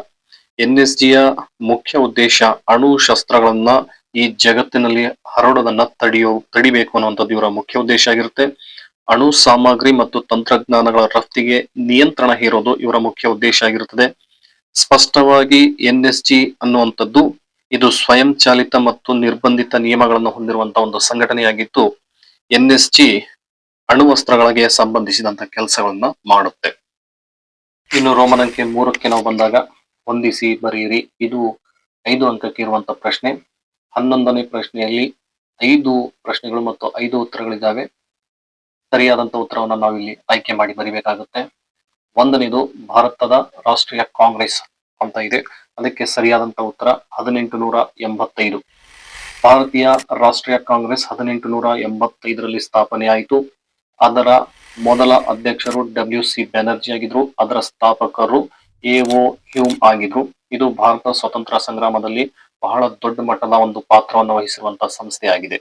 ಎನ್ ಎಸ್ ಜಿಯ ಮುಖ್ಯ ಉದ್ದೇಶ ಅಣು ಶಸ್ತ್ರಗಳನ್ನ ಈ ಜಗತ್ತಿನಲ್ಲಿ ಹರಡೋದನ್ನ ತಡೆಯೋ, ತಡಿಬೇಕು ಅನ್ನುವಂಥದ್ದು ಇವರ ಮುಖ್ಯ ಉದ್ದೇಶ ಆಗಿರುತ್ತೆ. ಅಣು ಸಾಮಗ್ರಿ ಮತ್ತು ತಂತ್ರಜ್ಞಾನಗಳ ರಫ್ತಿಗೆ ನಿಯಂತ್ರಣ ಹೇರೋದು ಇವರ ಮುಖ್ಯ ಉದ್ದೇಶ ಆಗಿರುತ್ತದೆ. ಸ್ಪಷ್ಟವಾಗಿ ಎನ್ ಎಸ್ ಜಿ ಅನ್ನುವಂಥದ್ದು ಇದು ಸ್ವಯಂ ಚಾಲಿತ ಮತ್ತು ನಿರ್ಬಂಧಿತ ನಿಯಮಗಳನ್ನು ಹೊಂದಿರುವಂತಹ ಒಂದು ಸಂಘಟನೆಯಾಗಿದ್ದು, ಎನ್ ಎಸ್ ಜಿ ಅಣುವಸ್ತ್ರಗಳಿಗೆ ಸಂಬಂಧಿಸಿದಂತ ಕೆಲಸಗಳನ್ನ ಮಾಡುತ್ತೆ. ಇನ್ನು ರೋಮನ್ ಅಂಕೆ ಮೂರಕ್ಕೆ ನಾವು ಬಂದಾಗ ಹೊಂದಿಸಿ ಬರೆಯಿರಿ. ಇದು ಐದು ಅಂಕಕ್ಕೆ ಇರುವಂತ ಪ್ರಶ್ನೆ. ಹನ್ನೊಂದನೇ ಪ್ರಶ್ನೆಯಲ್ಲಿ ಐದು ಪ್ರಶ್ನೆಗಳು ಮತ್ತು ಐದು ಉತ್ತರಗಳಿದ್ದಾವೆ. ಸರಿಯಾದಂತ ಉತ್ತರವನ್ನು ನಾವಿಲ್ಲಿ ಆಯ್ಕೆ ಮಾಡಿ ಬರಿಬೇಕಾಗುತ್ತೆ. ಒಂದನೇದು, ಭಾರತದ ರಾಷ್ಟ್ರೀಯ ಕಾಂಗ್ರೆಸ್ ಅಂತ ಇದೆ. ಅದಕ್ಕೆ ಸರಿಯಾದಂತ ಉತ್ತರ ಹದಿನೆಂಟು ನೂರ ಎಂಬತ್ತೈದು. ಭಾರತೀಯ ರಾಷ್ಟ್ರೀಯ ಕಾಂಗ್ರೆಸ್ ಹದಿನೆಂಟು ನೂರ ಎಂಬತ್ತೈದರಲ್ಲಿ ಸ್ಥಾಪನೆ ಆಯಿತು ಅದರ ಮೊದಲ ಅಧ್ಯಕ್ಷರು ಡಬ್ಲ್ಯೂ ಸಿ ಬ್ಯಾನರ್ಜಿ ಆಗಿದ್ರು, ಅದರ ಸ್ಥಾಪಕರು ಎ ಒ ಹ್ಯೂಮ್ ಆಗಿದ್ರು. ಇದು ಭಾರತ ಸ್ವತಂತ್ರ ಸಂಗ್ರಾಮದಲ್ಲಿ ಬಹಳ ದೊಡ್ಡ ಮಟ್ಟದ ಒಂದು ಪಾತ್ರವನ್ನು ವಹಿಸಿರುವಂತಹ ಸಂಸ್ಥೆಯಾಗಿದೆ.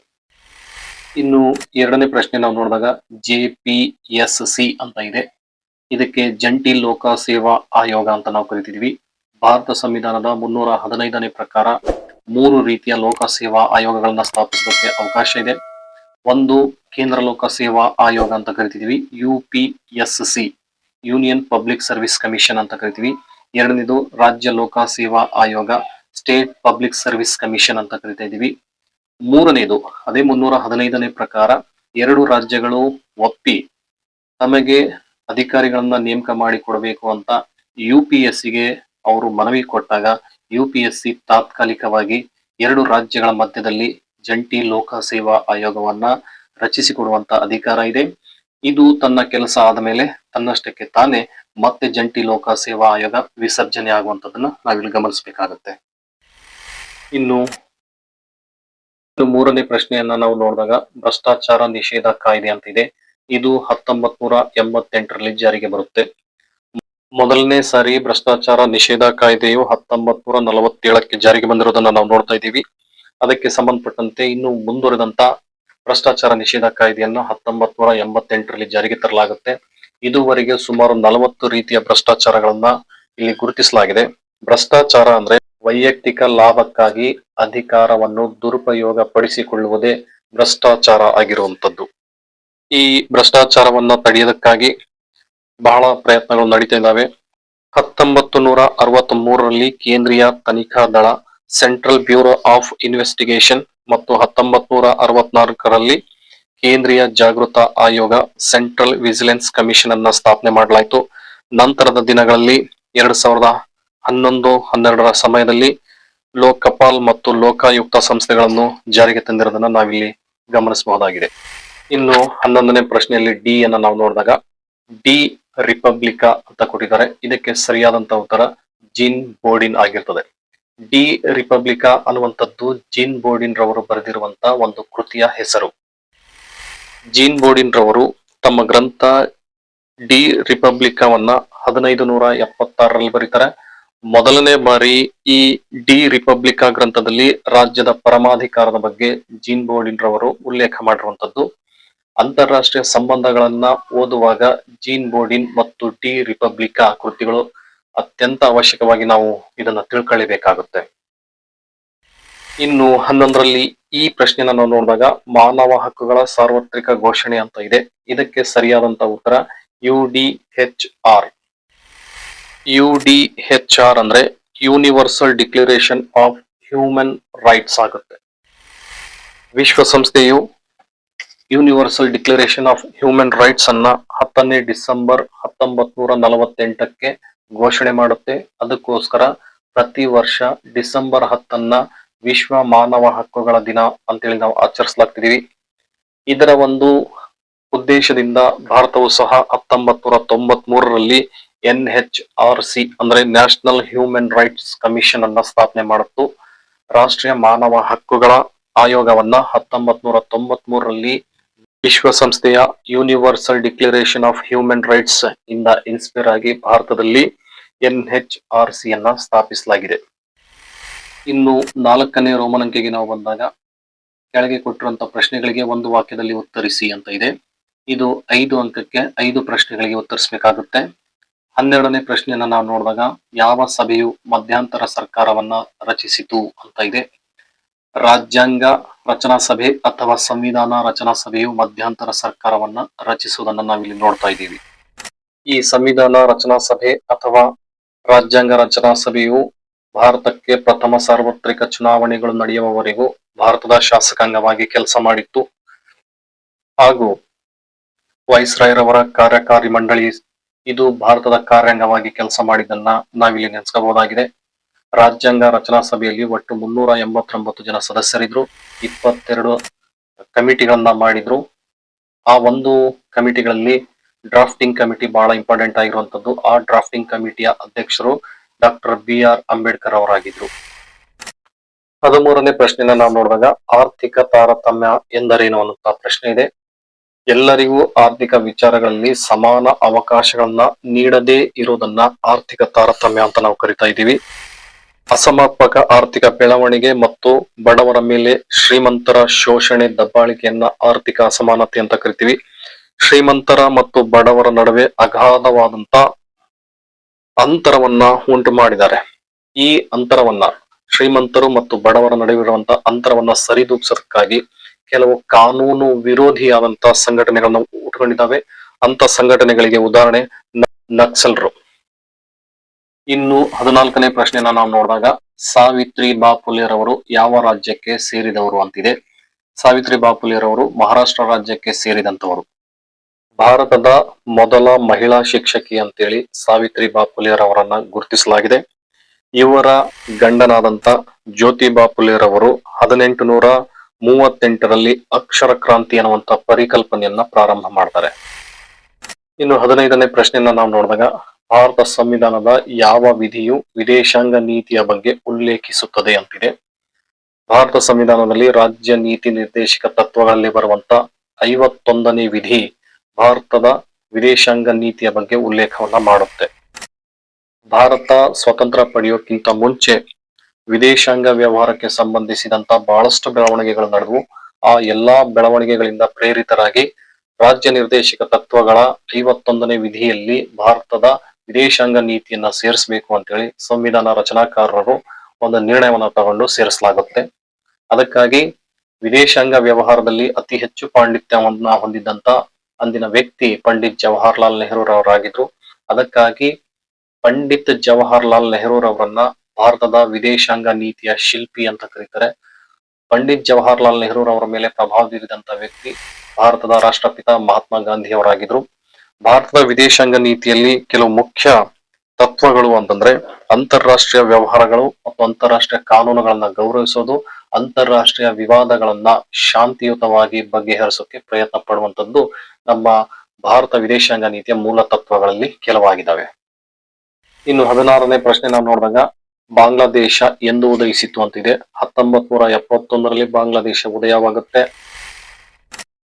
ಇನ್ನು ಎರಡನೇ ಪ್ರಶ್ನೆ ನಾವು ನೋಡಿದಾಗ ಜೆ ಪಿ ಎಸ್ ಸಿ ಅಂತ ಇದೆ. ಇದಕ್ಕೆ ಜಂಟಿ ಲೋಕ ಸೇವಾ ಆಯೋಗ ಅಂತ ನಾವು ಕರಿತಿದ್ವಿ. ಭಾರತ ಸಂವಿಧಾನದ ಮುನ್ನೂರ ಹದಿನೈದನೇ ಪ್ರಕಾರ ಮೂರು ರೀತಿಯ ಲೋಕ ಸೇವಾ ಆಯೋಗಗಳನ್ನ ಸ್ಥಾಪಿಸೋದಕ್ಕೆ ಅವಕಾಶ ಇದೆ. ಒಂದು ಕೇಂದ್ರ ಲೋಕ ಸೇವಾ ಆಯೋಗ ಅಂತ ಕರಿತಿದ್ವಿ U P S C Union Public Service Commission ಅಂತ ಕರಿತೀವಿ ಎರಡನೇದು ರಾಜ್ಯ ಲೋಕ ಸೇವಾ ಆಯೋಗ ಸ್ಟೇಟ್ ಪಬ್ಲಿಕ್ ಸರ್ವಿಸ್ ಕಮಿಷನ್ ಅಂತ ಕರಿತಾ ಇದೀವಿ ಮೂರನೇದು, ಅದೇ ಮುನ್ನೂರ ಹದಿನೈದನೇ ಪ್ರಕಾರ ಎರಡು ರಾಜ್ಯಗಳು ಒಪ್ಪಿ ತಮಗೆ ಅಧಿಕಾರಿಗಳನ್ನ ನೇಮಕ ಮಾಡಿ ಕೊಡಬೇಕು ಅಂತ ಯು ಪಿ ಎಸ್ಗೆ ಅವರು ಮನವಿ ಕೊಟ್ಟಾಗ ಯು ಪಿ ಎಸ್ ಸಿ ತಾತ್ಕಾಲಿಕವಾಗಿ ಎರಡು ರಾಜ್ಯಗಳ ಮಧ್ಯದಲ್ಲಿ ಜಂಟಿ ಲೋಕ ಸೇವಾ ಆಯೋಗವನ್ನ ರಚಿಸಿಕೊಡುವಂತ ಅಧಿಕಾರ ಇದೆ. ಇದು ತನ್ನ ಕೆಲಸ ಆದ ಮೇಲೆ ತನ್ನಷ್ಟಕ್ಕೆ ತಾನೇ ಮತ್ತೆ ಜಂಟಿ ಲೋಕ ಸೇವಾ ಆಯೋಗ ವಿಸರ್ಜನೆ ಆಗುವಂತದನ್ನ ನಾವಿಲ್ಲಿ ಗಮನಿಸಬೇಕಾಗತ್ತೆ. ಇನ್ನು ಮೂರನೇ ಪ್ರಶ್ನೆಯನ್ನ ನಾವು ನೋಡಿದಾಗ ಭ್ರಷ್ಟಾಚಾರ ನಿಷೇಧ ಕಾಯ್ದೆ ಅಂತ ಇದೆ. ಇದು ಹತ್ತೊಂಬತ್ ನೂರ ಎಂಬತ್ತೆಂಟರಲ್ಲಿ ಜಾರಿಗೆ ಬರುತ್ತೆ. ಮೊದಲನೇ ಸಾರಿ ಭ್ರಷ್ಟಾಚಾರ ನಿಷೇಧ ಕಾಯ್ದೆಯು ಹತ್ತೊಂಬತ್ ನೂರ ನಲವತ್ತೇಳಕ್ಕೆ ಜಾರಿಗೆ ಬಂದಿರೋದನ್ನ ನಾವು ನೋಡ್ತಾ ಇದ್ದೀವಿ. ಅದಕ್ಕೆ ಸಂಬಂಧಪಟ್ಟಂತೆ ಇನ್ನು ಮುಂದುವರೆದಂತ ಭ್ರಷ್ಟಾಚಾರ ನಿಷೇಧ ಕಾಯ್ದೆಯನ್ನು ಹತ್ತೊಂಬತ್ ನೂರ ಎಂಬತ್ತೆಂಟರಲ್ಲಿ ಜಾರಿಗೆ ತರಲಾಗುತ್ತೆ. ಇದುವರೆಗೆ ಸುಮಾರು ನಲವತ್ತು ರೀತಿಯ ಭ್ರಷ್ಟಾಚಾರಗಳನ್ನ ಇಲ್ಲಿ ಗುರುತಿಸಲಾಗಿದೆ. ಭ್ರಷ್ಟಾಚಾರ ಅಂದ್ರೆ ವೈಯಕ್ತಿಕ ಲಾಭಕ್ಕಾಗಿ ಅಧಿಕಾರವನ್ನು ದುರುಪಯೋಗ ಪಡಿಸಿಕೊಳ್ಳುವುದೇ ಭ್ರಷ್ಟಾಚಾರ ಆಗಿರುವಂತದ್ದು ಈ ಭ್ರಷ್ಟಾಚಾರವನ್ನ ತಡೆಯೋದಕ್ಕಾಗಿ ಬಹಳ ಪ್ರಯತ್ನಗಳು ನಡೀತಾ ಇದ್ದಾವೆ. ಹತ್ತೊಂಬತ್ತು ನೂರ ಅರವತ್ತ್ ಮೂರರಲ್ಲಿ ಕೇಂದ್ರೀಯ ತನಿಖಾ ದಳ ಸೆಂಟ್ರಲ್ ಬ್ಯೂರೋ ಆಫ್ ಇನ್ವೆಸ್ಟಿಗೇಷನ್ ಮತ್ತು ಹತ್ತೊಂಬತ್ ನೂರ ಅರವತ್ನಾಲ್ಕರಲ್ಲಿ ಕೇಂದ್ರೀಯ ಜಾಗೃತ ಆಯೋಗ ಸೆಂಟ್ರಲ್ ವಿಜಿಲೆನ್ಸ್ ಕಮಿಷನ್ ಅನ್ನ ಸ್ಥಾಪನೆ ಮಾಡಲಾಯಿತು. ನಂತರದ ದಿನಗಳಲ್ಲಿ ಎರಡ್ ಸಾವಿರದ ಹನ್ನೊಂದು, ಹನ್ನೆರಡರ ಸಮಯದಲ್ಲಿ ಲೋಕಪಾಲ್ ಮತ್ತು ಲೋಕಾಯುಕ್ತ ಸಂಸ್ಥೆಗಳನ್ನು ಜಾರಿಗೆ ತಂದಿರೋದನ್ನ ನಾವಿಲ್ಲಿ ಗಮನಿಸಬಹುದಾಗಿದೆ. ಇನ್ನು ಹನ್ನೊಂದನೇ ಪ್ರಶ್ನೆಯಲ್ಲಿ ಡಿ ಅನ್ನ ನಾವು ನೋಡಿದಾಗ, ಡಿ ರಿಪಬ್ಲಿಕಾ ಅಂತ ಕೊಟ್ಟಿದ್ದಾರೆ. ಇದಕ್ಕೆ ಸರಿಯಾದಂತ ಉತ್ತರ ಜಿನ್ ಬೋರ್ಡಿನ್ ಆಗಿರ್ತದೆ. ಡಿ ರಿಪಬ್ಲಿಕಾ ಅನ್ನುವಂಥದ್ದು ಜೀನ್ ಬೋರ್ಡಿನ್ ರವರು ಬರೆದಿರುವಂತಹ ಒಂದು ಕೃತಿಯ ಹೆಸರು. ಜೀನ್ ಬೋರ್ಡಿನ್ ರವರು ತಮ್ಮ ಗ್ರಂಥ ಡಿ ರಿಪಬ್ಲಿಕಾವನ್ನ ಹದಿನೈದು ನೂರ ಎಪ್ಪತ್ತಾರರಲ್ಲಿ ಬರೀತಾರೆ. ಮೊದಲನೇ ಬಾರಿ ಈ ಡಿ ರಿಪಬ್ಲಿಕಾ ಗ್ರಂಥದಲ್ಲಿ ರಾಜ್ಯದ ಪರಮಾಧಿಕಾರದ ಬಗ್ಗೆ ಜೀನ್ ಬೋರ್ಡಿನ್ ರವರು ಉಲ್ಲೇಖ ಮಾಡಿರುವಂತದ್ದು ಅಂತಾರಾಷ್ಟ್ರೀಯ ಸಂಬಂಧಗಳನ್ನ ಓದುವಾಗ ಜೀನ್ ಬೋರ್ಡಿನ್ ಮತ್ತು ಡಿ ರಿಪಬ್ಲಿಕಾ ಕೃತಿಗಳು ಅತ್ಯಂತ ಅವಶ್ಯಕವಾಗಿ ನಾವು ಇದನ್ನ ತಿಳ್ಕೊಳ್ಳಬೇಕಾಗುತ್ತೆ ಇನ್ನು ಹನ್ನೊಂದರಲ್ಲಿ ಈ ಪ್ರಶ್ನೆನ ನಾವು ನೋಡಿದಾಗ ಮಾನವ ಹಕ್ಕುಗಳ ಸಾರ್ವತ್ರಿಕ ಘೋಷಣೆ ಅಂತ ಇದೆ. ಇದಕ್ಕೆ ಸರಿಯಾದಂತ ಉತ್ತರ U D H R. U D H R ಅಂದ್ರೆ Universal Declaration of Human Rights ಆಗುತ್ತೆ. ವಿಶ್ವಸಂಸ್ಥೆಯು Universal Declaration of Human Rights ಅನ್ನ ಹತ್ತನೇ ಡಿಸೆಂಬರ್ ಹತ್ತೊಂಬತ್ ನೂರ ನಲವತ್ತೆಂಟಕ್ಕೆ ಘೋಷಣೆ ಮಾಡುತ್ತೆ. ಅದಕ್ಕೋಸ್ಕರ ಪ್ರತಿ ವರ್ಷ ಡಿಸೆಂಬರ್ ಹತ್ತನ್ನ ವಿಶ್ವ ಮಾನವ ಹಕ್ಕುಗಳ ದಿನ ಅಂತೇಳಿ ನಾವು ಆಚರಿಸಲಾಗ್ತಿದೀವಿ. ಇದರ ಒಂದು ಉದ್ದೇಶದಿಂದ ಭಾರತವು ಸಹ ಹತ್ತೊಂಬತ್ ನೂರ ತೊಂಬತ್ ಮೂರರಲ್ಲಿ ಎನ್ ಎಚ್ ಆರ್ ಸಿ ಅಂದ್ರೆ ನ್ಯಾಷನಲ್ ಹ್ಯೂಮನ್ ರೈಟ್ಸ್ ಕಮಿಷನ್ ಅನ್ನ ಸ್ಥಾಪನೆ ಮಾಡಿತು ರಾಷ್ಟ್ರೀಯ ಮಾನವ ಹಕ್ಕುಗಳ ಆಯೋಗವನ್ನ ಹತ್ತೊಂಬತ್ ನೂರ ತೊಂಬತ್ ಮೂರರಲ್ಲಿ ವಿಶ್ವಸಂಸ್ಥೆಯ Universal Declaration of Human Rights ಇಂದ ಇನ್ಸ್ಪೈರ್ ಆಗಿ ಭಾರತದಲ್ಲಿ ಎನ್ ಎಚ್ ಆರ್ ಸಿ ಅನ್ನ ಸ್ಥಾಪಿಸಲಾಗಿದೆ. ಇನ್ನು ನಾಲ್ಕನೇ ರೋಮನ್ ಅಂಕೆಗೆ ನಾವು ಬಂದಾಗ ಕೆಳಗೆ ಕೊಟ್ಟಿರುವಂತಹ ಪ್ರಶ್ನೆಗಳಿಗೆ ಒಂದು ವಾಕ್ಯದಲ್ಲಿ ಉತ್ತರಿಸಿ ಅಂತ ಇದೆ. ಇದು ಐದು ಅಂಕಕ್ಕೆ ಐದು ಪ್ರಶ್ನೆಗಳಿಗೆ ಉತ್ತರಿಸಬೇಕಾಗುತ್ತೆ. ಹನ್ನೆರಡನೇ ಪ್ರಶ್ನೆಯನ್ನ ನಾವು ನೋಡಿದಾಗ ಯಾವ ಸಭೆಯು ಮಧ್ಯಂತರ ಸರ್ಕಾರವನ್ನ ರಚಿಸಿತು ಅಂತ ಇದೆ. ರಾಜ್ಯಾಂಗ ರಚನಾ ಸಭೆ ಅಥವಾ ಸಂವಿಧಾನ ರಚನಾ ಸಭೆಯು ಮಧ್ಯಂತರ ಸರ್ಕಾರವನ್ನ ರಚಿಸುವುದನ್ನ ನಾವಿಲ್ಲಿ ನೋಡ್ತಾ ಇದ್ದೀವಿ. ಈ ಸಂವಿಧಾನ ರಚನಾ ಸಭೆ ಅಥವಾ ರಾಜ್ಯಾಂಗ ರಚನಾ ಸಭೆಯು ಭಾರತಕ್ಕೆ ಪ್ರಥಮ ಸಾರ್ವತ್ರಿಕ ಚುನಾವಣೆಗಳು ನಡೆಯುವವರೆಗೂ ಭಾರತದ ಶಾಸಕಾಂಗವಾಗಿ ಕೆಲಸ ಮಾಡಿತ್ತು. ಹಾಗೂ ವೈಸ್ರಾಯರವರ ಕಾರ್ಯಕಾರಿ ಮಂಡಳಿ ಇದು ಭಾರತದ ಕಾರ್ಯಾಂಗವಾಗಿ ಕೆಲಸ ಮಾಡಿದ್ದನ್ನ ನಾವಿಲ್ಲಿ ನೆನೆಸ್ಕೋಬಹುದಾಗಿದೆ ರಾಜ್ಯಾಂಗ ರಚನಾ ಸಭೆಯಲ್ಲಿ ಒಟ್ಟು ಮುನ್ನೂರ ಎಂಬತ್ತೊಂಬತ್ತು ಜನ ಸದಸ್ಯರಿದ್ರು, ಇಪ್ಪತ್ತೆರಡು ಕಮಿಟಿಗಳನ್ನ ಮಾಡಿದ್ರು. ಆ ಒಂದು ಕಮಿಟಿಗಳಲ್ಲಿ ಡ್ರಾಫ್ಟಿಂಗ್ ಕಮಿಟಿ ಬಹಳ ಇಂಪಾರ್ಟೆಂಟ್ ಆಗಿರುವಂತದ್ದು ಆ ಡ್ರಾಫ್ಟಿಂಗ್ ಕಮಿಟಿಯ ಅಧ್ಯಕ್ಷರು ಡಾಕ್ಟರ್ ಬಿ ಆರ್ ಅಂಬೇಡ್ಕರ್ ಅವರಾಗಿದ್ರು. ಹದಿಮೂರನೇ ಪ್ರಶ್ನೆನ ನಾವು ನೋಡಿದಾಗ ಆರ್ಥಿಕ ತಾರತಮ್ಯ ಎಂದರೇನು ಅನ್ನುವಂತ ಪ್ರಶ್ನೆ ಇದೆ. ಎಲ್ಲರಿಗೂ ಆರ್ಥಿಕ ವಿಚಾರಗಳಲ್ಲಿ ಸಮಾನ ಅವಕಾಶಗಳನ್ನ ನೀಡದೇ ಇರುವುದನ್ನ ಆರ್ಥಿಕ ತಾರತಮ್ಯ ಅಂತ ನಾವು ಕರಿತಾ ಇದ್ದೀವಿ. ಅಸಮರ್ಪಕ ಆರ್ಥಿಕ ಬೆಳವಣಿಗೆ ಮತ್ತು ಬಡವರ ಮೇಲೆ ಶ್ರೀಮಂತರ ಶೋಷಣೆ ದಬ್ಬಾಳಿಕೆಯನ್ನ ಆರ್ಥಿಕ ಅಸಮಾನತೆ ಅಂತ ಕರಿತೀವಿ. ಶ್ರೀಮಂತರ ಮತ್ತು ಬಡವರ ನಡುವೆ ಅಗಾಧವಾದಂತ ಅಂತರವನ್ನ ಉಂಟು ಮಾಡಿದ್ದಾರೆ. ಈ ಅಂತರವನ್ನ ಶ್ರೀಮಂತರು ಮತ್ತು ಬಡವರ ನಡುವೆ ಇರುವಂತಹ ಅಂತರವನ್ನ ಸರಿದೂಗಿಸೋದಕ್ಕಾಗಿ ಕೆಲವು ಕಾನೂನು ವಿರೋಧಿಯಾದಂತಹ ಸಂಘಟನೆಗಳನ್ನ ಉಟ್ಕೊಂಡಿದ್ದಾವೆ. ಅಂತ ಸಂಘಟನೆಗಳಿಗೆ ಉದಾಹರಣೆ ನಕ್ಸಲ್ರು ನಕ್ಸಲರು. ಇನ್ನು ಹದಿನಾಲ್ಕನೇ ಪ್ರಶ್ನೆನ ನಾವು ನೋಡಿದಾಗ ಸಾವಿತ್ರಿ ಬಾಪುಲಿಯರವರು ಯಾವ ರಾಜ್ಯಕ್ಕೆ ಸೇರಿದವರು ಅಂತಿದೆ. ಸಾವಿತ್ರಿ ಬಾಪುಲಿಯರವರು ಮಹಾರಾಷ್ಟ್ರ ರಾಜ್ಯಕ್ಕೆ ಸೇರಿದಂತವರು. ಭಾರತದ ಮೊದಲ ಮಹಿಳಾ ಶಿಕ್ಷಕಿ ಅಂತೇಳಿ ಸಾವಿತ್ರಿ ಬಾಪುಲೆರವರನ್ನ ಗುರುತಿಸಲಾಗಿದೆ. ಇವರ ಗಂಡನಾದಂತ ಜ್ಯೋತಿಬಾ ಫುಲೆರವರು ಹದಿನೆಂಟು ನೂರ ಮೂವತ್ತೆಂಟರಲ್ಲಿ ಅಕ್ಷರ ಕ್ರಾಂತಿ ಅನ್ನುವಂತ ಪರಿಕಲ್ಪನೆಯನ್ನ ಪ್ರಾರಂಭ ಮಾಡ್ತಾರೆ. ಇನ್ನು ಹದಿನೈದನೇ ಪ್ರಶ್ನೆಯನ್ನ ನಾವು ನೋಡಿದಾಗ, ಭಾರತ ಸಂವಿಧಾನದ ಯಾವ ವಿಧಿಯು ವಿದೇಶಾಂಗ ನೀತಿಯ ಬಗ್ಗೆ ಉಲ್ಲೇಖಿಸುತ್ತದೆ ಅಂತಿದೆ. ಭಾರತ ಸಂವಿಧಾನದಲ್ಲಿ ರಾಜ್ಯ ನೀತಿ ನಿರ್ದೇಶಕ ತತ್ವಗಳಲ್ಲಿ ಬರುವಂತ ಐವತ್ತೊಂದನೇ ವಿಧಿ ಭಾರತದ ವಿದೇಶಾಂಗ ನೀತಿಯ ಬಗ್ಗೆ ಉಲ್ಲೇಖವನ್ನ ಮಾಡುತ್ತೆ. ಭಾರತ ಸ್ವತಂತ್ರ ಪಡೆಯೋಕ್ಕಿಂತ ಮುಂಚೆ ವಿದೇಶಾಂಗ ವ್ಯವಹಾರಕ್ಕೆ ಸಂಬಂಧಿಸಿದಂತ ಬಹಳಷ್ಟು ಬೆಳವಣಿಗೆಗಳು ನಡೆದವು ಆ ಎಲ್ಲಾ ಬೆಳವಣಿಗೆಗಳಿಂದ ಪ್ರೇರಿತರಾಗಿ ರಾಜ್ಯ ನಿರ್ದೇಶಕ ತತ್ವಗಳ ಐವತ್ತೊಂದನೇ ವಿಧಿಯಲ್ಲಿ ಭಾರತದ ವಿದೇಶಾಂಗ ನೀತಿಯನ್ನ ಸೇರಿಸಬೇಕು ಅಂತೇಳಿ ಸಂವಿಧಾನ ರಚನಾಕಾರರು ಒಂದು ನಿರ್ಣಯವನ್ನ ತಗೊಂಡು ಸೇರಿಸಲಾಗುತ್ತೆ. ಅದಕ್ಕಾಗಿ ವಿದೇಶಾಂಗ ವ್ಯವಹಾರದಲ್ಲಿ ಅತಿ ಹೆಚ್ಚು ಪಾಂಡಿತ್ಯವನ್ನ ಹೊಂದಿದ್ದಂತ ಅಂದಿನ ವ್ಯಕ್ತಿ ಪಂಡಿತ್ ಜವಾಹರ್ಲಾಲ್ ನೆಹರೂರವರಾಗಿದ್ರು ಅದಕ್ಕಾಗಿ ಪಂಡಿತ್ ಜವಾಹರ್ಲಾಲ್ ನೆಹರೂರವರನ್ನ ಭಾರತದ ವಿದೇಶಾಂಗ ನೀತಿಯ ಶಿಲ್ಪಿ ಅಂತ ಕರೀತಾರೆ. ಪಂಡಿತ್ ಜವಾಹರ್ಲಾಲ್ ನೆಹರೂರವರ ಮೇಲೆ ಪ್ರಭಾವ ಬೀರಿದಂತ ವ್ಯಕ್ತಿ ಭಾರತದ ರಾಷ್ಟ್ರಪಿತ ಮಹಾತ್ಮ ಗಾಂಧಿ ಅವರಾಗಿದ್ರು. ಭಾರತದ ವಿದೇಶಾಂಗ ನೀತಿಯಲ್ಲಿ ಕೆಲವು ಮುಖ್ಯ ತತ್ವಗಳು ಅಂತಂದ್ರೆ ಅಂತಾರಾಷ್ಟ್ರೀಯ ವ್ಯವಹಾರಗಳು ಮತ್ತು ಅಂತಾರಾಷ್ಟ್ರೀಯ ಕಾನೂನುಗಳನ್ನ ಗೌರವಿಸೋದು ಅಂತಾರಾಷ್ಟ್ರೀಯ ವಿವಾದಗಳನ್ನ ಶಾಂತಿಯುತವಾಗಿ ಬಗೆಹರಿಸೋಕೆ ಪ್ರಯತ್ನ ಪಡುವಂತದ್ದು ನಮ್ಮ ಭಾರತ ವಿದೇಶಾಂಗ ನೀತಿಯ ಮೂಲ ತತ್ವಗಳಲ್ಲಿ ಕೆಲವಾಗಿದ್ದಾವೆ ಇನ್ನು ಹದಿನಾರನೇ ಪ್ರಶ್ನೆ ನಾವು ನೋಡಿದಾಗ ಬಾಂಗ್ಲಾದೇಶ ಎಂದು ಉದಯಿಸಿತು ಅಂತಿದೆ. ಹತ್ತೊಂಬತ್ ನೂರ ಎಪ್ಪತ್ತೊಂದರಲ್ಲಿ ಬಾಂಗ್ಲಾದೇಶ ಉದಯವಾಗುತ್ತೆ.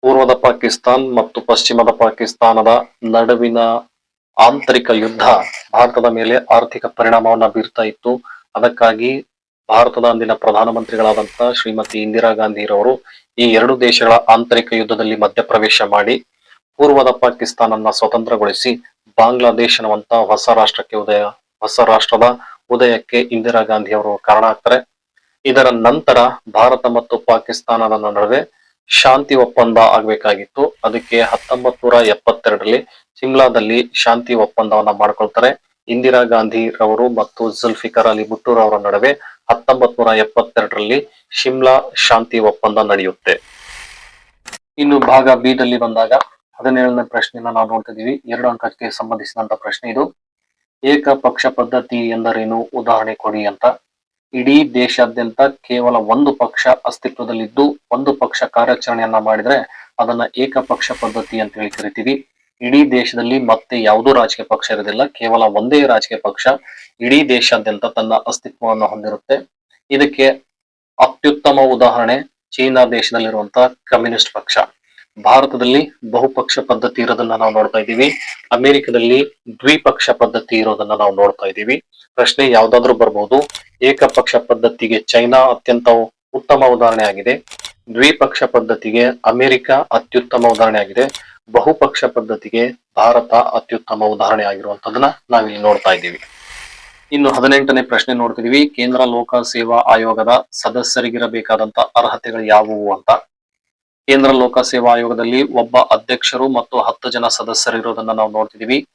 ಪೂರ್ವದ ಪಾಕಿಸ್ತಾನ್ ಮತ್ತು ಪಶ್ಚಿಮದ ಪಾಕಿಸ್ತಾನದ ನಡುವಿನ ಆಂತರಿಕ ಯುದ್ಧ ಭಾರತದ ಮೇಲೆ ಆರ್ಥಿಕ ಪರಿಣಾಮವನ್ನ ಬೀರ್ತಾ ಇತ್ತು. ಅದಕ್ಕಾಗಿ ಭಾರತದ ಅಂದಿನ ಪ್ರಧಾನಮಂತ್ರಿಗಳಾದಂತ ಶ್ರೀಮತಿ ಇಂದಿರಾ ಗಾಂಧಿರವರು ಈ ಎರಡು ದೇಶಗಳ ಆಂತರಿಕ ಯುದ್ಧದಲ್ಲಿ ಮಧ್ಯಪ್ರವೇಶ ಮಾಡಿ ಪೂರ್ವದ ಪಾಕಿಸ್ತಾನನ್ನ ಸ್ವತಂತ್ರಗೊಳಿಸಿ ಬಾಂಗ್ಲಾದೇಶ ಅನ್ನುವಂತ ಹೊಸ ರಾಷ್ಟ್ರಕ್ಕೆ ಉದಯ, ಹೊಸ ರಾಷ್ಟ್ರದ ಉದಯಕ್ಕೆ ಇಂದಿರಾ ಗಾಂಧಿ ಅವರು ಕಾರಣ ಆಗ್ತಾರೆ. ಇದರ ನಂತರ ಭಾರತ ಮತ್ತು ಪಾಕಿಸ್ತಾನದ ನಡುವೆ ಶಾಂತಿ ಒಪ್ಪಂದ ಆಗ್ಬೇಕಾಗಿತ್ತು. ಅದಕ್ಕೆ ಹತ್ತೊಂಬತ್ ನೂರ ಎಪ್ಪತ್ತೆರಡರಲ್ಲಿ ಶಿಮ್ಲಾದಲ್ಲಿ ಶಾಂತಿ ಒಪ್ಪಂದವನ್ನ ಮಾಡ್ಕೊಳ್ತಾರೆ. ಇಂದಿರಾ ಗಾಂಧಿ ರವರು ಮತ್ತು ಜುಲ್ಫಿಕರ್ ಅಲಿ ಭುಟ್ಟೂರ್ ಅವರ ನಡುವೆ ಹತ್ತೊಂಬತ್ ನೂರ ಎಪ್ಪತ್ತೆರಡರಲ್ಲಿ ಶಿಮ್ಲಾ ಶಾಂತಿ ಒಪ್ಪಂದ ನಡೆಯುತ್ತೆ. ಇನ್ನು ಭಾಗ ಬಿ ದಲ್ಲಿ ಬಂದಾಗ ಹದಿನೇಳನೇ ಪ್ರಶ್ನೆಯನ್ನ ನಾವು ನೋಡ್ತಿದೀವಿ ಎರಡು ಅಂಕಕ್ಕೆ ಸಂಬಂಧಿಸಿದಂತ ಪ್ರಶ್ನೆ ಇದು. ಏಕ ಪಕ್ಷ ಪದ್ಧತಿ ಎಂದರೇನು? ಉದಾಹರಣೆ ಕೊಡಿ ಅಂತ. ಇಡೀ ದೇಶಾದ್ಯಂತ ಕೇವಲ ಒಂದು ಪಕ್ಷ ಅಸ್ತಿತ್ವದಲ್ಲಿದ್ದು ಒಂದು ಪಕ್ಷ ಕಾರ್ಯಾಚರಣೆಯನ್ನ ಮಾಡಿದ್ರೆ ಅದನ್ನ ಏಕಪಕ್ಷ ಪದ್ಧತಿ ಅಂತ ಹೇಳಿ ಕರಿತೀವಿ. ಇಡೀ ದೇಶದಲ್ಲಿ ಮತ್ತೆ ಯಾವುದೋ ರಾಜಕೀಯ ಪಕ್ಷ ಇರೋದಿಲ್ಲ. ಕೇವಲ ಒಂದೇ ರಾಜಕೀಯ ಪಕ್ಷ ಇಡೀ ದೇಶಾದ್ಯಂತ ತನ್ನ ಅಸ್ತಿತ್ವವನ್ನು ಹೊಂದಿರುತ್ತೆ. ಇದಕ್ಕೆ ಅತ್ಯುತ್ತಮ ಉದಾಹರಣೆ ಚೀನಾ ದೇಶದಲ್ಲಿರುವಂತಹ ಕಮ್ಯುನಿಸ್ಟ್ ಪಕ್ಷ. ಭಾರತದಲ್ಲಿ ಬಹುಪಕ್ಷ ಪದ್ಧತಿ ಇರೋದನ್ನ ನಾವು ನೋಡ್ತಾ ಇದ್ದೀವಿ. ಅಮೆರಿಕದಲ್ಲಿ ದ್ವಿಪಕ್ಷ ಪದ್ಧತಿ ಇರೋದನ್ನ ನಾವು ನೋಡ್ತಾ ಇದ್ದೀವಿ. ಪ್ರಶ್ನೆ ಯಾವ್ದಾದ್ರು ಬರ್ಬೋದು. ಏಕಪಕ್ಷ ಪದ್ಧತಿಗೆ ಚೈನಾ ಅತ್ಯಂತ ಉತ್ತಮ ಉದಾಹರಣೆ ಆಗಿದೆ ದ್ವಿಪಕ್ಷ ಪದ್ಧತಿಗೆ ಅಮೆರಿಕ ಅತ್ಯುತ್ತಮ ಉದಾಹರಣೆ ಆಗಿದೆ ಬಹುಪಕ್ಷ ಪದ್ಧತಿಗೆ ಭಾರತ ಅತ್ಯುತ್ತಮ ಉದಾಹರಣೆ ಆಗಿರುವಂತದನ್ನ ನಾವಿಲ್ಲಿ ನೋಡ್ತಾ ಇದ್ದೀವಿ. ಇನ್ನು ಹದಿನೆಂಟನೇ ಪ್ರಶ್ನೆ ನೋಡ್ತಿದೀವಿ. ಕೇಂದ್ರ ಲೋಕ ಸೇವಾ ಆಯೋಗದ ಸದಸ್ಯರಿಗಿರಬೇಕಾದಂತ ಅರ್ಹತೆಗಳು ಯಾವುವು ಅಂತ. ಕೇಂದ್ರ ಲೋಕ ಸೇವಾ ಆಯೋಗದಲ್ಲಿ ಒಬ್ಬ ಅಧ್ಯಕ್ಷರು ಮತ್ತು ಹತ್ತು ಜನ ಸದಸ್ಯರಿರೋದನ್ನ ನಾವು ನೋಡ್ತಿದೀವಿ.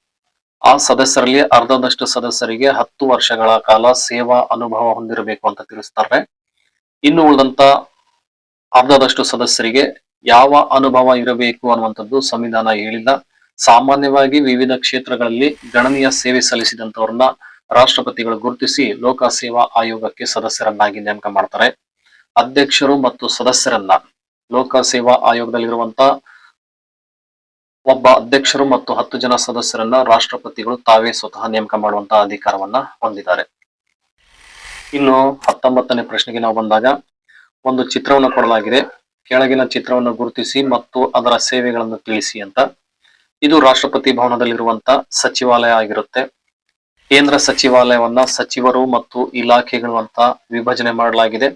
ಆ ಸದಸ್ಯರಲ್ಲಿ ಅರ್ಧದಷ್ಟು ಸದಸ್ಯರಿಗೆ ಹತ್ತು ವರ್ಷಗಳ ಕಾಲ ಸೇವಾ ಅನುಭವ ಹೊಂದಿರಬೇಕು ಅಂತ ತಿಳಿಸ್ತಾರೆ. ಇನ್ನು ಉಳಿದಂತ ಅರ್ಧದಷ್ಟು ಸದಸ್ಯರಿಗೆ ಯಾವ ಅನುಭವ ಇರಬೇಕು ಅನ್ನುವಂಥದ್ದು ಸಂವಿಧಾನ ಹೇಳಿಲ್ಲ. ಸಾಮಾನ್ಯವಾಗಿ ವಿವಿಧ ಕ್ಷೇತ್ರಗಳಲ್ಲಿ ಗಣನೀಯ ಸೇವೆ ಸಲ್ಲಿಸಿದಂತವ್ರನ್ನ ರಾಷ್ಟ್ರಪತಿಗಳು ಗುರುತಿಸಿ ಲೋಕ ಸೇವಾ ಆಯೋಗಕ್ಕೆ ಸದಸ್ಯರನ್ನಾಗಿ ನೇಮಕ ಮಾಡ್ತಾರೆ. ಅಧ್ಯಕ್ಷರು ಮತ್ತು ಸದಸ್ಯರನ್ನ ಲೋಕ ಸೇವಾ ಆಯೋಗದಲ್ಲಿರುವಂತ ಒಬ್ಬ ಅಧ್ಯಕ್ಷರು ಮತ್ತು ಹತ್ತು ಜನ ಸದಸ್ಯರನ್ನ ರಾಷ್ಟ್ರಪತಿಗಳು ತಾವೇ ಸ್ವತಃ ನೇಮಕ ಮಾಡುವಂತ ಅಧಿಕಾರವನ್ನ ಹೊಂದಿದ್ದಾರೆ. ಇನ್ನು ಹತ್ತೊಂಬತ್ತನೇ ಪ್ರಶ್ನೆಗೆ ನಾವು ಬಂದಾಗ ಒಂದು ಚಿತ್ರವನ್ನು ಕೊಡಲಾಗಿದೆ. ಕೆಳಗಿನ ಚಿತ್ರವನ್ನು ಗುರುತಿಸಿ ಮತ್ತು ಅದರ ಸೇವೆಗಳನ್ನು ತಿಳಿಸಿ ಅಂತ. ಇದು ರಾಷ್ಟ್ರಪತಿ ಭವನದಲ್ಲಿರುವಂತ ಸಚಿವಾಲಯ ಆಗಿರುತ್ತೆ. ಕೇಂದ್ರ ಸಚಿವಾಲಯವನ್ನ ಸಚಿವರು ಮತ್ತು ಇಲಾಖೆಗಳು ಅಂತ ವಿಭಜನೆ ಮಾಡಲಾಗಿದೆ.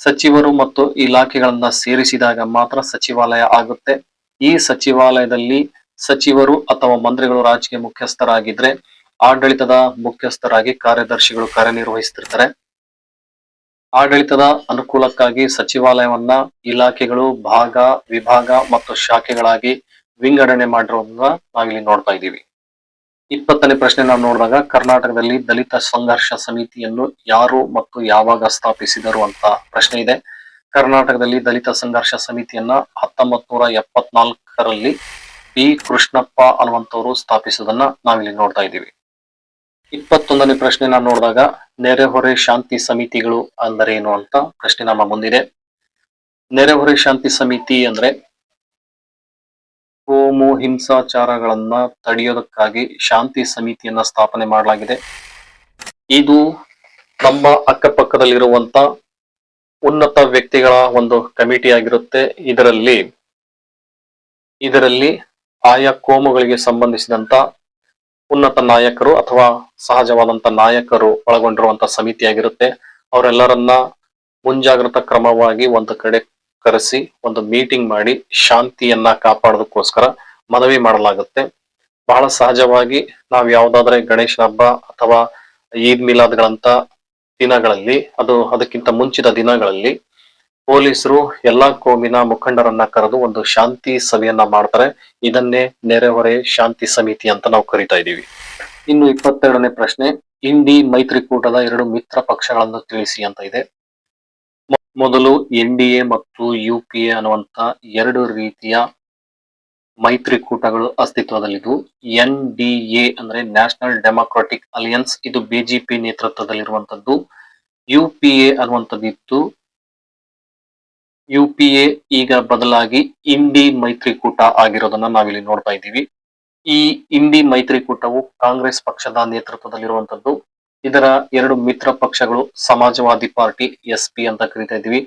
ಸಚಿವರು ಮತ್ತು ಇಲಾಖೆಗಳನ್ನ ಸೇರಿಸಿದಾಗ ಮಾತ್ರ ಸಚಿವಾಲಯ ಆಗುತ್ತೆ. ಈ ಸಚಿವಾಲಯದಲ್ಲಿ ಸಚಿವರು ಅಥವಾ ಮಂತ್ರಿಗಳು ರಾಜಕೀಯ ಮುಖ್ಯಸ್ಥರಾಗಿದ್ರೆ ಆಡಳಿತದ ಮುಖ್ಯಸ್ಥರಾಗಿ ಕಾರ್ಯದರ್ಶಿಗಳು ಕಾರ್ಯನಿರ್ವಹಿಸ್ತಿರ್ತಾರೆ. ಆಡಳಿತದ ಅನುಕೂಲಕ್ಕಾಗಿ ಸಚಿವಾಲಯವನ್ನ ಇಲಾಖೆಗಳು ಭಾಗ, ವಿಭಾಗ ಮತ್ತು ಶಾಖೆಗಳಾಗಿ ವಿಂಗಡಣೆ ಮಾಡಿರೋದನ್ನ ನಾವಿಲ್ಲಿ ನೋಡ್ತಾ ಇದ್ದೀವಿ. ಇಪ್ಪತ್ತನೇ ಪ್ರಶ್ನೆ ನಾವು ನೋಡಿದಾಗ ಕರ್ನಾಟಕದಲ್ಲಿ ದಲಿತ ಸಂಘರ್ಷ ಸಮಿತಿಯನ್ನು ಯಾರು ಮತ್ತು ಯಾವಾಗ ಸ್ಥಾಪಿಸಿದರು ಅಂತ ಪ್ರಶ್ನೆ ಇದೆ. ಕರ್ನಾಟಕದಲ್ಲಿ ದಲಿತ ಸಂಘರ್ಷ ಸಮಿತಿಯನ್ನ ಹತ್ತೊಂಬತ್ ನೂರ ಎಪ್ಪತ್ನಾಲ್ಕರಲ್ಲಿ ಪಿ ಕೃಷ್ಣಪ್ಪ ಅನ್ನುವಂಥವ್ರು ಸ್ಥಾಪಿಸುವುದನ್ನ ನಾವಿಲ್ಲಿ ನೋಡ್ತಾ ಇದ್ದೀವಿ. ಇಪ್ಪತ್ತೊಂದನೇ ಪ್ರಶ್ನೆ ನಾವು ನೋಡಿದಾಗ ನೆರೆಹೊರೆ ಶಾಂತಿ ಸಮಿತಿಗಳು ಅಂದರೆ ಏನು ಅಂತ ಪ್ರಶ್ನೆ ನಮ್ಮ ಮುಂದಿದೆ. ನೆರೆಹೊರೆ ಶಾಂತಿ ಸಮಿತಿ ಅಂದ್ರೆ ಕೋಮು ಹಿಂಸಾಚಾರಗಳನ್ನ ತಡೆಯೋದಕ್ಕಾಗಿ ಶಾಂತಿ ಸಮಿತಿಯನ್ನ ಸ್ಥಾಪನೆ ಮಾಡಲಾಗಿದೆ. ಇದು ನಮ್ಮ ಅಕ್ಕಪಕ್ಕದಲ್ಲಿರುವಂತ ಉನ್ನತ ವ್ಯಕ್ತಿಗಳ ಒಂದು ಕಮಿಟಿ ಆಗಿರುತ್ತೆ. ಇದರಲ್ಲಿ ಇದರಲ್ಲಿ ಆಯಾ ಕೋಮುಗಳಿಗೆ ಸಂಬಂಧಿಸಿದಂತ ಉನ್ನತ ನಾಯಕರು ಅಥವಾ ಸಹಜವಾದಂತ ನಾಯಕರು ಒಳಗೊಂಡಿರುವಂತ ಸಮಿತಿಯಾಗಿರುತ್ತೆ. ಅವರೆಲ್ಲರನ್ನ ಮುಂಜಾಗ್ರತಾ ಕ್ರಮವಾಗಿ ಒಂದು ಕಡೆ ಕರೆಸಿ, ಒಂದು ಮೀಟಿಂಗ್ ಮಾಡಿ ಶಾಂತಿಯನ್ನ ಕಾಪಾಡೋದಕ್ಕೋಸ್ಕರ ಮನವಿ ಮಾಡಲಾಗುತ್ತೆ. ಬಹಳ ಸಹಜವಾಗಿ ನಾವು ಯಾವುದಾದ್ರೆ ಗಣೇಶ ಹಬ್ಬ ಅಥವಾ ಈದ್ ಮಿಲಾದ್ಗಳಂತ ದಿನಗಳಲ್ಲಿ, ಅದು ಅದಕ್ಕಿಂತ ಮುಂಚಿತ ದಿನಗಳಲ್ಲಿ ಪೊಲೀಸರು ಎಲ್ಲಾ ಕೋಮಿನ ಮುಖಂಡರನ್ನ ಕರೆದು ಒಂದು ಶಾಂತಿ ಸಭೆಯನ್ನ ಮಾಡ್ತಾರೆ. ಇದನ್ನೇ ನೆರೆಹೊರೆ ಶಾಂತಿ ಸಮಿತಿ ಅಂತ ನಾವು ಕರಿತಾ ಇದೀವಿ ಇನ್ನು ಇಪ್ಪತ್ತೆರಡನೇ ಪ್ರಶ್ನೆ ಇಂಡಿ ಮೈತ್ರಿಕೂಟದ ಎರಡು ಮಿತ್ರ ಪಕ್ಷಗಳನ್ನು ತಿಳಿಸಿ ಅಂತ ಇದೆ. ಮೊದಲು ಎನ್ ಮತ್ತು ಯು ಪಿ ಎ ಅನ್ನುವಂತ ಎರಡು ರೀತಿಯ ಮೈತ್ರಿಕೂಟಗಳು ಅಸ್ತಿತ್ವದಲ್ಲಿದ್ದು, ಎನ್ ಡಿ ಎ ಅಂದ್ರೆ ನ್ಯಾಷನಲ್ ಡೆಮಾಕ್ರಾಟಿಕ್ ಅಲಿಯನ್ಸ್, ಇದು ಬಿಜೆಪಿ ನೇತೃತ್ವದಲ್ಲಿರುವಂತದ್ದು ಯು ಪಿ ಎ ಅನ್ನುವಂಥದ್ದಿತ್ತು ಯು ಪಿ ಎ ಈಗ ಬದಲಾಗಿ ಇಂಡಿ ಮೈತ್ರಿಕೂಟ ಆಗಿರೋದನ್ನ ನಾವಿಲ್ಲಿ ನೋಡ್ತಾ ಇದ್ದೀವಿ. ಈ ಇಂಡಿ ಮೈತ್ರಿಕೂಟವು ಕಾಂಗ್ರೆಸ್ ಪಕ್ಷದ ನೇತೃತ್ವದಲ್ಲಿರುವಂತದ್ದು ಇದರ ಎರಡು ಮಿತ್ರ ಪಕ್ಷಗಳು ಸಮಾಜವಾದಿ ಪಾರ್ಟಿ ಎಸ್ ಪಿ ಅಂತ ಕರಿತಾ ಇದ್ದೀವಿ.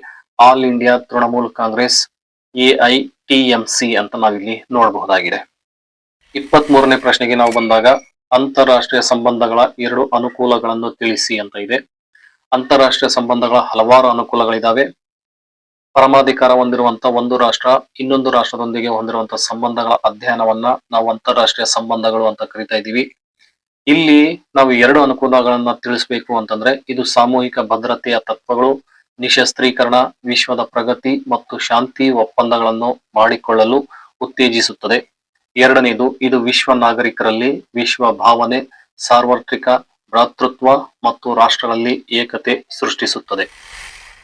All India Trinamool Congress A I T M C ಅಂತ ನಾವಿಲ್ಲಿ ನೋಡಬಹುದಾಗಿದೆ. ಇಪ್ಪತ್ತ್ ಮೂರನೇ ಪ್ರಶ್ನೆಗೆ ನಾವು ಬಂದಾಗ ಅಂತಾರಾಷ್ಟ್ರೀಯ ಸಂಬಂಧಗಳ ಎರಡು ಅನುಕೂಲಗಳನ್ನು ತಿಳಿಸಿ ಅಂತ ಇದೆ. ಅಂತಾರಾಷ್ಟ್ರೀಯ ಸಂಬಂಧಗಳ ಹಲವಾರು ಅನುಕೂಲಗಳಿದಾವೆ. ಪರಮಾಧಿಕಾರ ಹೊಂದಿರುವಂತ ಒಂದು ರಾಷ್ಟ್ರ ಇನ್ನೊಂದು ರಾಷ್ಟ್ರದೊಂದಿಗೆ ಹೊಂದಿರುವಂತಹ ಸಂಬಂಧಗಳ ಅಧ್ಯಯನವನ್ನ ನಾವು ಅಂತಾರಾಷ್ಟ್ರೀಯ ಸಂಬಂಧಗಳು ಅಂತ ಕರಿತಾ ಇದ್ದೀವಿ. ಇಲ್ಲಿ ನಾವು ಎರಡು ಅನುಕೂಲಗಳನ್ನ ತಿಳಿಸಬೇಕು ಅಂತಂದ್ರೆ ಇದು ಸಾಮೂಹಿಕ ಭದ್ರತೆಯ ತತ್ವಗಳು, ನಿಶಸ್ತ್ರೀಕರಣ, ವಿಶ್ವದ ಪ್ರಗತಿ ಮತ್ತು ಶಾಂತಿ ಒಪ್ಪಂದಗಳನ್ನು ಮಾಡಿಕೊಳ್ಳಲು ಉತ್ತೇಜಿಸುತ್ತದೆ. ಎರಡನೇದು, ಇದು ವಿಶ್ವ ನಾಗರಿಕರಲ್ಲಿ ವಿಶ್ವ ಭಾವನೆ, ಸಾರ್ವತ್ರಿಕ ಭ್ರಾತೃತ್ವ ಮತ್ತು ರಾಷ್ಟ್ರಗಳಲ್ಲಿ ಏಕತೆ ಸೃಷ್ಟಿಸುತ್ತದೆ.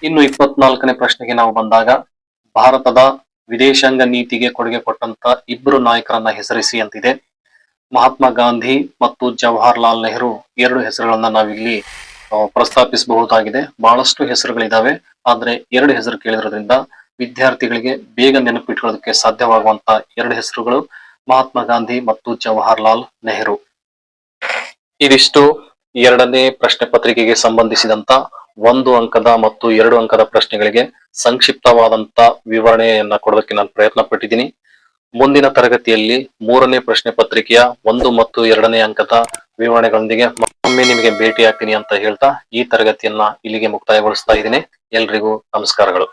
ಇನ್ನು ಇಪ್ಪತ್ನಾಲ್ಕನೇ ಪ್ರಶ್ನೆಗೆ ನಾವು ಬಂದಾಗ, ಭಾರತದ ವಿದೇಶಾಂಗ ನೀತಿಗೆ ಕೊಡುಗೆ ಕೊಟ್ಟಂತ ಇಬ್ಬರು ನಾಯಕರನ್ನ ಹೆಸರಿಸಿ ಅಂತಿದೆ. ಮಹಾತ್ಮ ಗಾಂಧಿ ಮತ್ತು ಜವಾಹರ್ಲಾಲ್ ನೆಹರು ಎರಡು ಹೆಸರುಗಳನ್ನ ನಾವಿಲ್ಲಿ ಪ್ರಸ್ತಾಪಿಸಬಹುದಾಗಿದೆ. ಬಹಳಷ್ಟು ಹೆಸರುಗಳಿದಾವೆ. ಆದ್ರೆ ಎರಡು ಹೆಸರು ಕೇಳಿರೋದ್ರಿಂದ ವಿದ್ಯಾರ್ಥಿಗಳಿಗೆ ಬೇಗ ನೆನಪಿಟ್ಕೊಳ್ಳೋದಕ್ಕೆ ಸಾಧ್ಯವಾಗುವಂತ ಎರಡು ಹೆಸರುಗಳು ಮಹಾತ್ಮ ಗಾಂಧಿ ಮತ್ತು ಜವಾಹರ್ಲಾಲ್ ನೆಹರು. ಇದಿಷ್ಟು ಎರಡನೇ ಪ್ರಶ್ನೆ ಪತ್ರಿಕೆಗೆ ಸಂಬಂಧಿಸಿದಂತ ಒಂದು ಅಂಕದ ಮತ್ತು ಎರಡು ಅಂಕದ ಪ್ರಶ್ನೆಗಳಿಗೆ ಸಂಕ್ಷಿಪ್ತವಾದಂತ ವಿವರಣೆಯನ್ನ ಕೊಡೋದಕ್ಕೆ ನಾನು ಪ್ರಯತ್ನ ಪಟ್ಟಿದ್ದೀನಿ ಮುಂದಿನ ತರಗತಿಯಲ್ಲಿ ಮೂರನೇ ಪ್ರಶ್ನೆ ಪತ್ರಿಕೆಯ ಒಂದು ಮತ್ತು ಎರಡನೇ ಅಂಕದ ವಿವರಣೆಗಳೊಂದಿಗೆ ಮತ್ತೊಮ್ಮೆ ನಿಮಗೆ ಭೇಟಿ ಆಗ್ತೀನಿ ಅಂತ ಹೇಳ್ತಾ ಈ ತರಗತಿಯನ್ನ ಇಲ್ಲಿಗೆ ಮುಕ್ತಾಯಗೊಳಿಸ್ತಾ ಇದ್ದೀನಿ. ಎಲ್ರಿಗೂ ನಮಸ್ಕಾರಗಳು.